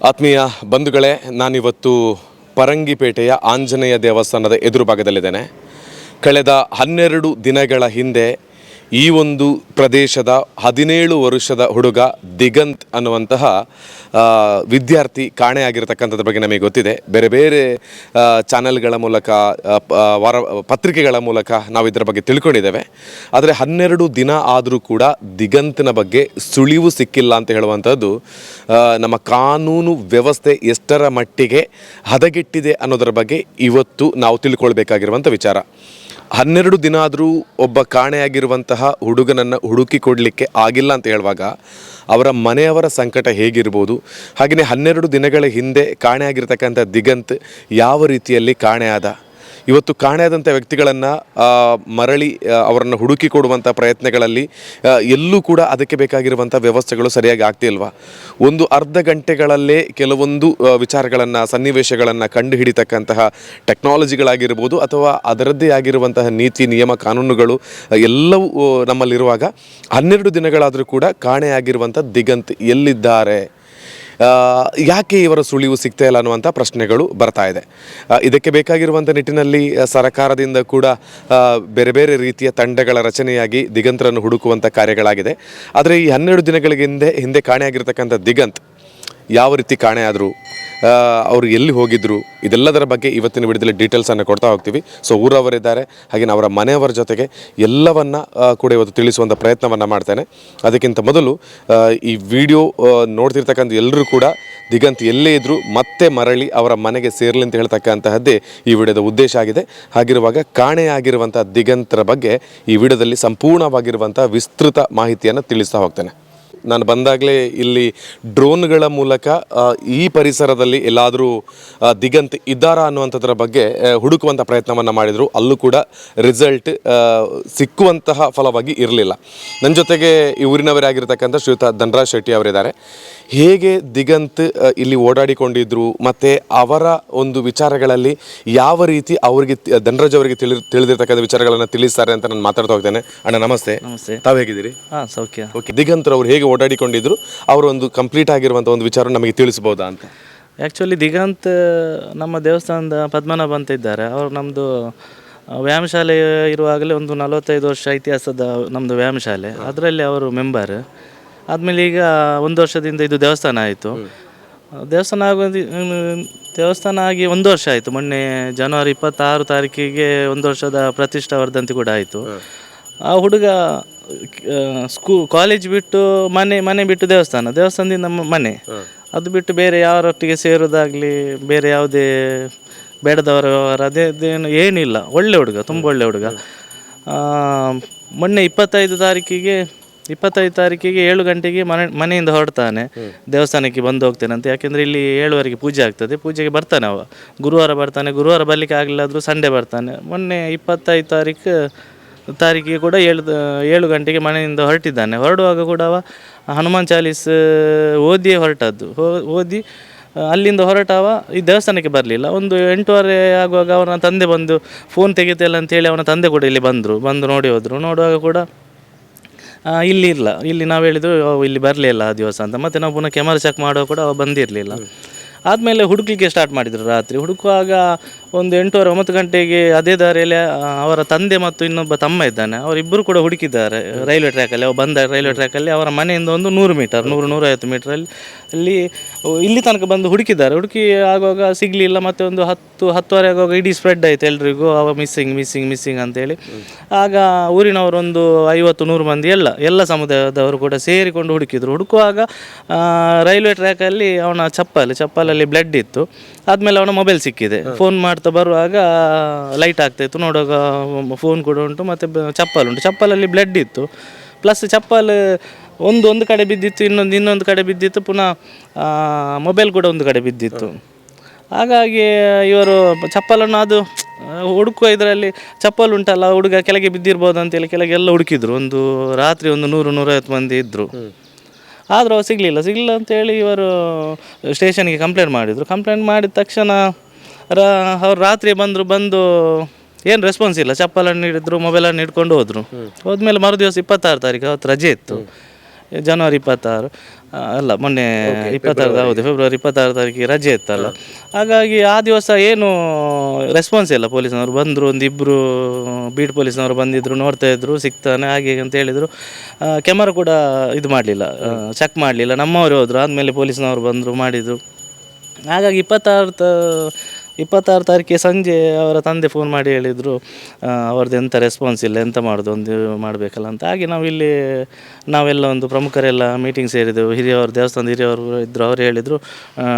ಆತ್ಮೀಯ ಬಂಧುಗಳೇ ನಾನಿವತ್ತು ಪರಂಗಿಪೇಟೆಯ ಆಂಜನೇಯ ದೇವಸ್ಥಾನದ ಎದುರು ಭಾಗದಲ್ಲಿದ್ದೇನೆ ಕಳೆದ ಹನ್ನೆರಡು ದಿನಗಳ ಹಿಂದೆ ಈ ಒಂದು ಪ್ರದೇಶದ ಹದಿನೇಳು ವರ್ಷದ ಹುಡುಗ ದಿಗಂತ್ ಅನ್ನುವಂತಹ ವಿದ್ಯಾರ್ಥಿ ಕಾಣೆಯಾಗಿರ್ತಕ್ಕಂಥದ್ರ ಬಗ್ಗೆ ನಮಗೆ ಗೊತ್ತಿದೆ. ಬೇರೆ ಬೇರೆ ಚಾನೆಲ್ಗಳ ಮೂಲಕ ವಾರ, ಪತ್ರಿಕೆಗಳ ಮೂಲಕ ನಾವು ಇದರ ಬಗ್ಗೆ ತಿಳ್ಕೊಂಡಿದ್ದೇವೆ. ಆದರೆ ಹನ್ನೆರಡು ದಿನ ಆದರೂ ಕೂಡ ದಿಗಂತಿನ ಬಗ್ಗೆ ಸುಳಿವು ಸಿಕ್ಕಿಲ್ಲ ಅಂತ ಹೇಳುವಂಥದ್ದು ನಮ್ಮ ಕಾನೂನು ವ್ಯವಸ್ಥೆ ಎಷ್ಟರ ಮಟ್ಟಿಗೆ ಹದಗೆಟ್ಟಿದೆ ಅನ್ನೋದರ ಬಗ್ಗೆ ಇವತ್ತು ನಾವು ತಿಳ್ಕೊಳ್ಬೇಕಾಗಿರುವಂಥ ವಿಚಾರ. ಹನ್ನೆರಡು ದಿನ ಆದರೂ ಒಬ್ಬ ಕಾಣೆಯಾಗಿರುವಂತಹ ಹುಡುಗನನ್ನು ಹುಡುಕಿ ಕೊಡಲಿಕ್ಕೆ ಆಗಿಲ್ಲ ಅಂತ ಹೇಳುವಾಗ ಅವರ ಮನೆಯವರ ಸಂಕಟ ಹೇಗಿರ್ಬೋದು? ಹಾಗೆಯೇ ಹನ್ನೆರಡು ದಿನಗಳ ಹಿಂದೆ ಕಾಣೆಯಾಗಿರ್ತಕ್ಕಂಥ ದಿಗಂತ್ ಯಾವ ರೀತಿಯಲ್ಲಿ ಕಾಣೆಯಾದ? ಇವತ್ತು ಕಾಣೆಯಾದಂಥ ವ್ಯಕ್ತಿಗಳನ್ನು ಮರಳಿ ಅವರನ್ನು ಹುಡುಕಿ ಕೊಡುವಂಥ ಪ್ರಯತ್ನಗಳಲ್ಲಿ ಎಲ್ಲೂ ಕೂಡ ಅದಕ್ಕೆ ಬೇಕಾಗಿರುವಂಥ ವ್ಯವಸ್ಥೆಗಳು ಸರಿಯಾಗಿ ಆಗ್ತಿಲ್ವಾ ಒಂದು ಅರ್ಧ ಗಂಟೆಗಳಲ್ಲೇ ಕೆಲವೊಂದು ವಿಚಾರಗಳನ್ನು, ಸನ್ನಿವೇಶಗಳನ್ನು ಕಂಡು ಹಿಡಿತಕ್ಕಂತಹ ಟೆಕ್ನಾಲಜಿಗಳಾಗಿರ್ಬೋದು ಅಥವಾ ಅದರದ್ದೇ ಆಗಿರುವಂತಹ ನೀತಿ, ನಿಯಮ, ಕಾನೂನುಗಳು ಎಲ್ಲವೂ ನಮ್ಮಲ್ಲಿರುವಾಗ ಹನ್ನೆರಡು ದಿನಗಳಾದರೂ ಕೂಡ ಕಾಣೆಯಾಗಿರುವಂಥ ದಿಗಂತ್ ಎಲ್ಲಿದ್ದಾರೆ? ಯಾಕೆ ಇವರ ಸುಳಿವು ಸಿಗ್ತಾ ಇಲ್ಲ ಅನ್ನುವಂಥ ಪ್ರಶ್ನೆಗಳು ಬರ್ತಾ ಇದೆ. ಇದಕ್ಕೆ ಬೇಕಾಗಿರುವಂಥ ನಿಟ್ಟಿನಲ್ಲಿ ಸರಕಾರದಿಂದ ಕೂಡ ಬೇರೆ ಬೇರೆ ರೀತಿಯ ತಂಡಗಳ ರಚನೆಯಾಗಿ ದಿಗಂತರನ್ನು ಹುಡುಕುವಂಥ ಕಾರ್ಯಗಳಾಗಿದೆ. ಆದರೆ ಈ ಹನ್ನೆರಡು ದಿನಗಳಿಗೆ ಹಿಂದೆ ಹಿಂದೆ ಕಾಣೆಯಾಗಿರ್ತಕ್ಕಂಥ ದಿಗಂತ್ ಯಾವ ರೀತಿ ಕಾಣೆಯಾದರು ಅವರು ಎಲ್ಲಿ ಹೋಗಿದ್ರು, ಇದೆಲ್ಲದರ ಬಗ್ಗೆ ಇವತ್ತಿನ ವಿಡಿಯೋದಲ್ಲಿ ಡೀಟೇಲ್ಸನ್ನು ಕೊಡ್ತಾ ಹೋಗ್ತೀವಿ. ಸೊ ಊರವರಿದ್ದಾರೆ ಹಾಗೆಯೇ ಅವರ ಮನೆಯವರ ಜೊತೆಗೆ ಎಲ್ಲವನ್ನು ಕೂಡ ಇವತ್ತು ತಿಳಿಸುವಂಥ ಪ್ರಯತ್ನವನ್ನು ಮಾಡ್ತೇನೆ. ಅದಕ್ಕಿಂತ ಮೊದಲು ಈ ವಿಡಿಯೋ ನೋಡ್ತಿರ್ತಕ್ಕಂಥ ಎಲ್ಲರೂ ಕೂಡ ದಿಗಂತ್ ಎಲ್ಲೇ ಇದ್ದರೂ ಮತ್ತೆ ಮರಳಿ ಅವರ ಮನೆಗೆ ಸೇರಲಿ ಅಂತ ಹೇಳ್ತಕ್ಕಂತಹದ್ದೇ ಈ ವಿಡಿಯೋದ ಉದ್ದೇಶ ಆಗಿದೆ. ಹಾಗಿರುವಾಗ ಕಾಣೆಯಾಗಿರುವಂಥ ದಿಗಂತರ ಬಗ್ಗೆ ಈ ವಿಡಿಯೋದಲ್ಲಿ ಸಂಪೂರ್ಣವಾಗಿರುವಂಥ ವಿಸ್ತೃತ ಮಾಹಿತಿಯನ್ನು ತಿಳಿಸ್ತಾ ಹೋಗ್ತೇನೆ. ನಾನು ಬಂದಾಗಲೇ ಇಲ್ಲಿ ಡ್ರೋನ್ಗಳ ಮೂಲಕ ಈ ಪರಿಸರದಲ್ಲಿ ಎಲ್ಲಾದರೂ ದಿಗಂತ್ ಇದ್ದಾರಾ ಅನ್ನುವಂಥದ್ರ ಬಗ್ಗೆ ಹುಡುಕುವಂಥ ಪ್ರಯತ್ನವನ್ನು ಮಾಡಿದರು. ಅಲ್ಲೂ ಕೂಡ ರಿಸಲ್ಟ್ ಸಿಕ್ಕುವಂತಹ ಫಲವಾಗಿ ಇರಲಿಲ್ಲ. ನನ್ನ ಜೊತೆಗೆ ಈ ಊರಿನವರೇ ಆಗಿರ್ತಕ್ಕಂಥ ಶ್ರೀಯುತ ಧನರಾಜ್ ಶೆಟ್ಟಿ ಅವರಿದ್ದಾರೆ. ಹೇಗೆ ದಿಗಂತ್ ಇಲ್ಲಿ ಓಡಾಡಿಕೊಂಡಿದ್ರು ಮತ್ತು ಅವರ ಒಂದು ವಿಚಾರಗಳಲ್ಲಿ ಯಾವ ರೀತಿ ಅವರಿಗೆ ಧನರಾಜ್ ಅವರಿಗೆ ತಿಳಿ ತಿಳಿದಿರ್ತಕ್ಕಂಥ ವಿಚಾರಗಳನ್ನು ತಿಳಿಸ್ತಾರೆ ಅಂತ ನಾನು ಮಾತಾಡ್ತಾ ಹೋಗ್ತೇನೆ. ಅಣ್ಣ ನಮಸ್ತೆ. ನಮಸ್ತೆ. ತಾವು ಹೇಗಿದ್ದೀರಿ? ಹಾಂ ಸೌಖ್ಯ. ಓಕೆ ದಿಗಂತ್ ಅವರು ಹೇಗೆ ಓಡಾಡಿಕೊಂಡಿದ್ರು. ಅವರ ಒಂದು ಕಂಪ್ಲೀಟ್ ಆಗಿರುವಂಥ ಒಂದು ವಿಚಾರ ನಮಗೆ ತಿಳಿಸ್ಬೋದಾ ಅಂತ? ಆ್ಯಕ್ಚುಲಿ ದಿಗಂತ್ ನಮ್ಮ ದೇವಸ್ಥಾನದ ಪದ್ಮನಾಭ ಅಂತ ಇದ್ದಾರೆ ಅವರು ನಮ್ಮದು ವ್ಯಾಯಾಮ ಶಾಲೆ ಇರುವಾಗಲೇ ಒಂದು ನಲವತ್ತೈದು ವರ್ಷ ಇತಿಹಾಸದ ನಮ್ಮದು ವ್ಯಾಯಾಮ ಶಾಲೆ. ಅದರಲ್ಲಿ ಅವರು ಮೆಂಬರ್ ಆದಮೇಲೆ ಈಗ ಒಂದು ವರ್ಷದಿಂದ ಇದು ದೇವಸ್ಥಾನ ಆಯಿತು. ದೇವಸ್ಥಾನ ಆಗುವ ದೇವಸ್ಥಾನ ಆಗಿ ಒಂದು ವರ್ಷ ಆಯಿತು. ಮೊನ್ನೆ ಜನವರಿ ಇಪ್ಪತ್ತಾರು ತಾರೀಕಿಗೆ ಒಂದು ವರ್ಷದ ಪ್ರತಿಷ್ಠಾ ವರ್ಧಂತಿ ಕೂಡ ಆಯಿತು. ಆ ಹುಡುಗ ಸ್ಕೂ ಕಾಲೇಜ್ ಬಿಟ್ಟು ಮನೆ ಮನೆ ಬಿಟ್ಟು ದೇವಸ್ಥಾನ ದೇವಸ್ಥಾನದಿಂದ ನಮ್ಮ ಮನೆ. ಅದು ಬಿಟ್ಟು ಬೇರೆ ಯಾರೊಟ್ಟಿಗೆ ಸೇರೋದಾಗಲಿ ಬೇರೆ ಯಾವುದೇ ಬೇಡದವರ ವ್ಯವಹಾರ ಅದೇ ಅದೇನು ಏನಿಲ್ಲ. ಒಳ್ಳೆ ಹುಡುಗ ತುಂಬ ಒಳ್ಳೆ ಹುಡುಗ. ಆ, ಮೊನ್ನೆ ಇಪ್ಪತ್ತೈದು ತಾರೀಕಿಗೆ ಇಪ್ಪತ್ತೈದು ತಾರೀಕಿಗೆ ಏಳು ಗಂಟೆಗೆ ಮನೆ ಮನೆಯಿಂದ ಹೊರಡ್ತಾನೆ. ದೇವಸ್ಥಾನಕ್ಕೆ ಬಂದು ಹೋಗ್ತೇನೆ ಅಂತ. ಯಾಕೆಂದರೆ ಇಲ್ಲಿ ಏಳುವರೆಗೆ ಪೂಜೆ ಆಗ್ತದೆ. ಪೂಜೆಗೆ ಬರ್ತಾನೆ ಅವ. ಗುರುವಾರ ಬರ್ತಾನೆ. ಗುರುವಾರ ಬರಲಿಕ್ಕೆ ಆಗಲಿಲ್ಲ ಆದರೂ ಸಂಡೇ ಬರ್ತಾನೆ. ಮೊನ್ನೆ ಇಪ್ಪತ್ತೈದು ತಾರೀಕು ತಾರೀಕಿಗೆ ಕೂಡ ಏಳು ಏಳು ಗಂಟೆಗೆ ಮನೆಯಿಂದ ಹೊರಟಿದ್ದಾನೆ. ಹೊರಡುವಾಗ ಕೂಡ ಅವ ಹನುಮಾನ್ ಚಾಲೀಸ್ ಓದಿಯೇ ಹೊರಟದ್ದು. ಓದಿ ಅಲ್ಲಿಂದ ಹೊರಟವ ಈ ದೇವಸ್ಥಾನಕ್ಕೆ ಬರಲಿಲ್ಲ. ಒಂದು ಎಂಟೂವರೆ ಆಗುವಾಗ ಅವನ ತಂದೆ ಬಂದು ಫೋನ್ ತೆಗಿತಿಲ್ಲ ಅಂತೇಳಿ ಅವನ ತಂದೆ ಕೂಡ ಇಲ್ಲಿ ಬಂದರು ಬಂದು ನೋಡಿ ಹೋದರು. ನೋಡುವಾಗ ಕೂಡ ಇಲ್ಲಿ ಇಲ್ಲ. ಇಲ್ಲಿ ನಾವು ಹೇಳಿದ್ರು ಅವ ಇಲ್ಲಿ ಬರಲಿಲ್ಲ ಆ ದಿವಸ ಅಂತ. ಮತ್ತು ನಾವು ಪುನಃ ಕ್ಯಾಮರಾ ಚೆಕ್ ಮಾಡುವಾಗ ಕೂಡ ಅವ ಬಂದಿರಲಿಲ್ಲ. ಆದಮೇಲೆ ಹುಡುಕ್ಲಿಕ್ಕೆ ಸ್ಟಾರ್ಟ್ ಮಾಡಿದರು ರಾತ್ರಿ. ಹುಡುಕುವಾಗ ಒಂದು ಎಂಟೂವರೆ ಒಂಬತ್ತು ಗಂಟೆಗೆ ಅದೇ ದಾರಿಯಲ್ಲಿ ಅವರ ತಂದೆ ಮತ್ತು ಇನ್ನೊಬ್ಬ ತಮ್ಮ ಇದ್ದಾನೆ. ಅವರಿಬ್ಬರು ಕೂಡ ಹುಡುಕಿದ್ದಾರೆ. ರೈಲ್ವೆ ಟ್ರ್ಯಾಕಲ್ಲಿ ಅವ್ರು ಬಂದ ರೈಲ್ವೆ ಟ್ರ್ಯಾಕಲ್ಲಿ ಅವರ ಮನೆಯಿಂದ ಒಂದು ನೂರು ಮೀಟರ್ ನೂರು ನೂರೈವತ್ತು ಮೀಟ್ರಲ್ಲಿ ಅಲ್ಲಿ ಇಲ್ಲಿ ತನಕ ಬಂದು ಹುಡುಕಿದ್ದಾರೆ. ಹುಡುಕಿ ಆಗುವಾಗ ಸಿಗಲಿಲ್ಲ ಮತ್ತೆ ಒಂದು ಹತ್ತು ಹತ್ತುವರೆ ಆಗುವಾಗ ಇಡೀ ಸ್ಪ್ರೆಡ್ ಆಯಿತು ಎಲ್ರಿಗೂ. ಅವ ಮಿಸ್ಸಿಂಗ್ ಮಿಸ್ಸಿಂಗ್ ಮಿಸ್ಸಿಂಗ್ ಅಂತೇಳಿ ಆಗ ಊರಿನವರೊಂದು ಐವತ್ತು ನೂರು ಮಂದಿ ಎಲ್ಲ ಎಲ್ಲ ಸಮುದಾಯದವರು ಕೂಡ ಸೇರಿಕೊಂಡು ಹುಡುಕಿದ್ರು. ಹುಡುಕುವಾಗ ರೈಲ್ವೆ ಟ್ರ್ಯಾಕಲ್ಲಿ ಅವನ ಚಪ್ಪಲ್ ಚಪ್ಪಲಲ್ಲಿ ಬ್ಲಡ್ ಇತ್ತು. ಆದಮೇಲೆ ಅವನ ಮೊಬೈಲ್ ಸಿಕ್ಕಿದೆ. ಫೋನ್ ಮಾಡ್ತಾ ಬರುವಾಗ ಲೈಟ್ ಆಗ್ತಾಯಿತ್ತು. ನೋಡುವಾಗ ಫೋನ್ ಕೂಡ ಉಂಟು ಮತ್ತು ಚಪ್ಪಲ್ ಉಂಟು. ಚಪ್ಪಲಲ್ಲಿ ಬ್ಲಡ್ ಇತ್ತು. ಪ್ಲಸ್ ಚಪ್ಪಲ್ ಒಂದು ಒಂದು ಕಡೆ ಬಿದ್ದಿತ್ತು ಇನ್ನೊಂದು ಇನ್ನೊಂದು ಕಡೆ ಬಿದ್ದಿತ್ತು ಪುನಃ ಮೊಬೈಲ್ ಕೂಡ ಒಂದು ಕಡೆ ಬಿದ್ದಿತ್ತು. ಹಾಗಾಗಿ ಇವರು ಚಪ್ಪಲನ್ನು ಅದು ಹುಡುಕುವ ಇದರಲ್ಲಿ ಚಪ್ಪಲ್ ಉಂಟಲ್ಲ ಹುಡುಗ ಕೆಳಗೆ ಬಿದ್ದಿರ್ಬೋದು ಅಂತೇಳಿ ಕೆಳಗೆ ಎಲ್ಲ ಹುಡುಕಿದ್ರು. ಒಂದು ರಾತ್ರಿ ಒಂದು ನೂರು ನೂರೈವತ್ತು ಮಂದಿ ಇದ್ದರು ಆದರೂ ಸಿಗಲಿಲ್ಲ. ಸಿಗಲಿಲ್ಲ ಅಂತೇಳಿ ಇವರು ಸ್ಟೇಷನ್ಗೆ ಕಂಪ್ಲೇಂಟ್ ಮಾಡಿದರು. ಕಂಪ್ಲೇಂಟ್ ಮಾಡಿದ ತಕ್ಷಣ ರಾ ಅವ್ರು ರಾತ್ರಿ ಬಂದರು ಬಂದು ಏನು ರೆಸ್ಪಾನ್ಸ್ ಇಲ್ಲ. ಚಪ್ಪಲನ್ನು ಹಿಡಿದ್ರು ಮೊಬೈಲನ್ನು ಹಿಡ್ಕೊಂಡು ಹೋದರು. ಹೋದ್ಮೇಲೆ ಮರು ದಿವಸ ಇಪ್ಪತ್ತಾರು ತಾರೀಕು ಅವತ್ತು ರಜೆ ಇತ್ತು. ಜನವರಿ ಇಪ್ಪತ್ತಾರು ಅಲ್ಲ ಮೊನ್ನೆ ಇಪ್ಪತ್ತಾರು ಹೌದು ಫೆಬ್ರವರಿ ಇಪ್ಪತ್ತಾರು ತಾರೀಕಿಗೆ ರಜೆ ಇತ್ತಲ್ಲ. ಹಾಗಾಗಿ ಆ ದಿವಸ ಏನು ರೆಸ್ಪಾನ್ಸ್ ಇಲ್ಲ ಪೊಲೀಸ್ನವರು. ಬಂದರು ಒಂದು ಇಬ್ಬರು ಬೀಟ್ ಪೊಲೀಸ್ನವರು ಬಂದಿದ್ರು ನೋಡ್ತಾ ಇದ್ರು ಸಿಗ್ತಾನೆ ಹಾಗೆ ಹೀಗೆ ಅಂತ ಹೇಳಿದರು. ಕ್ಯಾಮರಾ ಕೂಡ ಇದು ಮಾಡಲಿಲ್ಲ. ಚೆಕ್ ಮಾಡಲಿಲ್ಲ. ನಮ್ಮವರು ಹೋದರು. ಆದಮೇಲೆ ಪೊಲೀಸ್ನವರು ಬಂದರು ಮಾಡಿದರು. ಹಾಗಾಗಿ ಇಪ್ಪತ್ತಾರು ತ ಇಪ್ಪತ್ತಾರು ತಾರೀಕಿಗೆ ಸಂಜೆ ಅವರ ತಂದೆ ಫೋನ್ ಮಾಡಿ ಹೇಳಿದರು ಅವ್ರದ್ದು ಎಂಥ ರೆಸ್ಪಾನ್ಸ್ ಇಲ್ಲ, ಎಂತ ಮಾಡೋದು, ಒಂದು ಮಾಡಬೇಕಲ್ಲ ಅಂತ. ಹಾಗೆ ನಾವು ಇಲ್ಲಿ, ನಾವೆಲ್ಲ ಒಂದು ಪ್ರಮುಖರೆಲ್ಲ ಮೀಟಿಂಗ್ ಸೇರಿದೆವು. ಹಿರಿಯವರು, ದೇವಸ್ಥಾನದ ಹಿರಿಯವರು ಇದ್ದರು ಅವ್ರು ಹೇಳಿದರು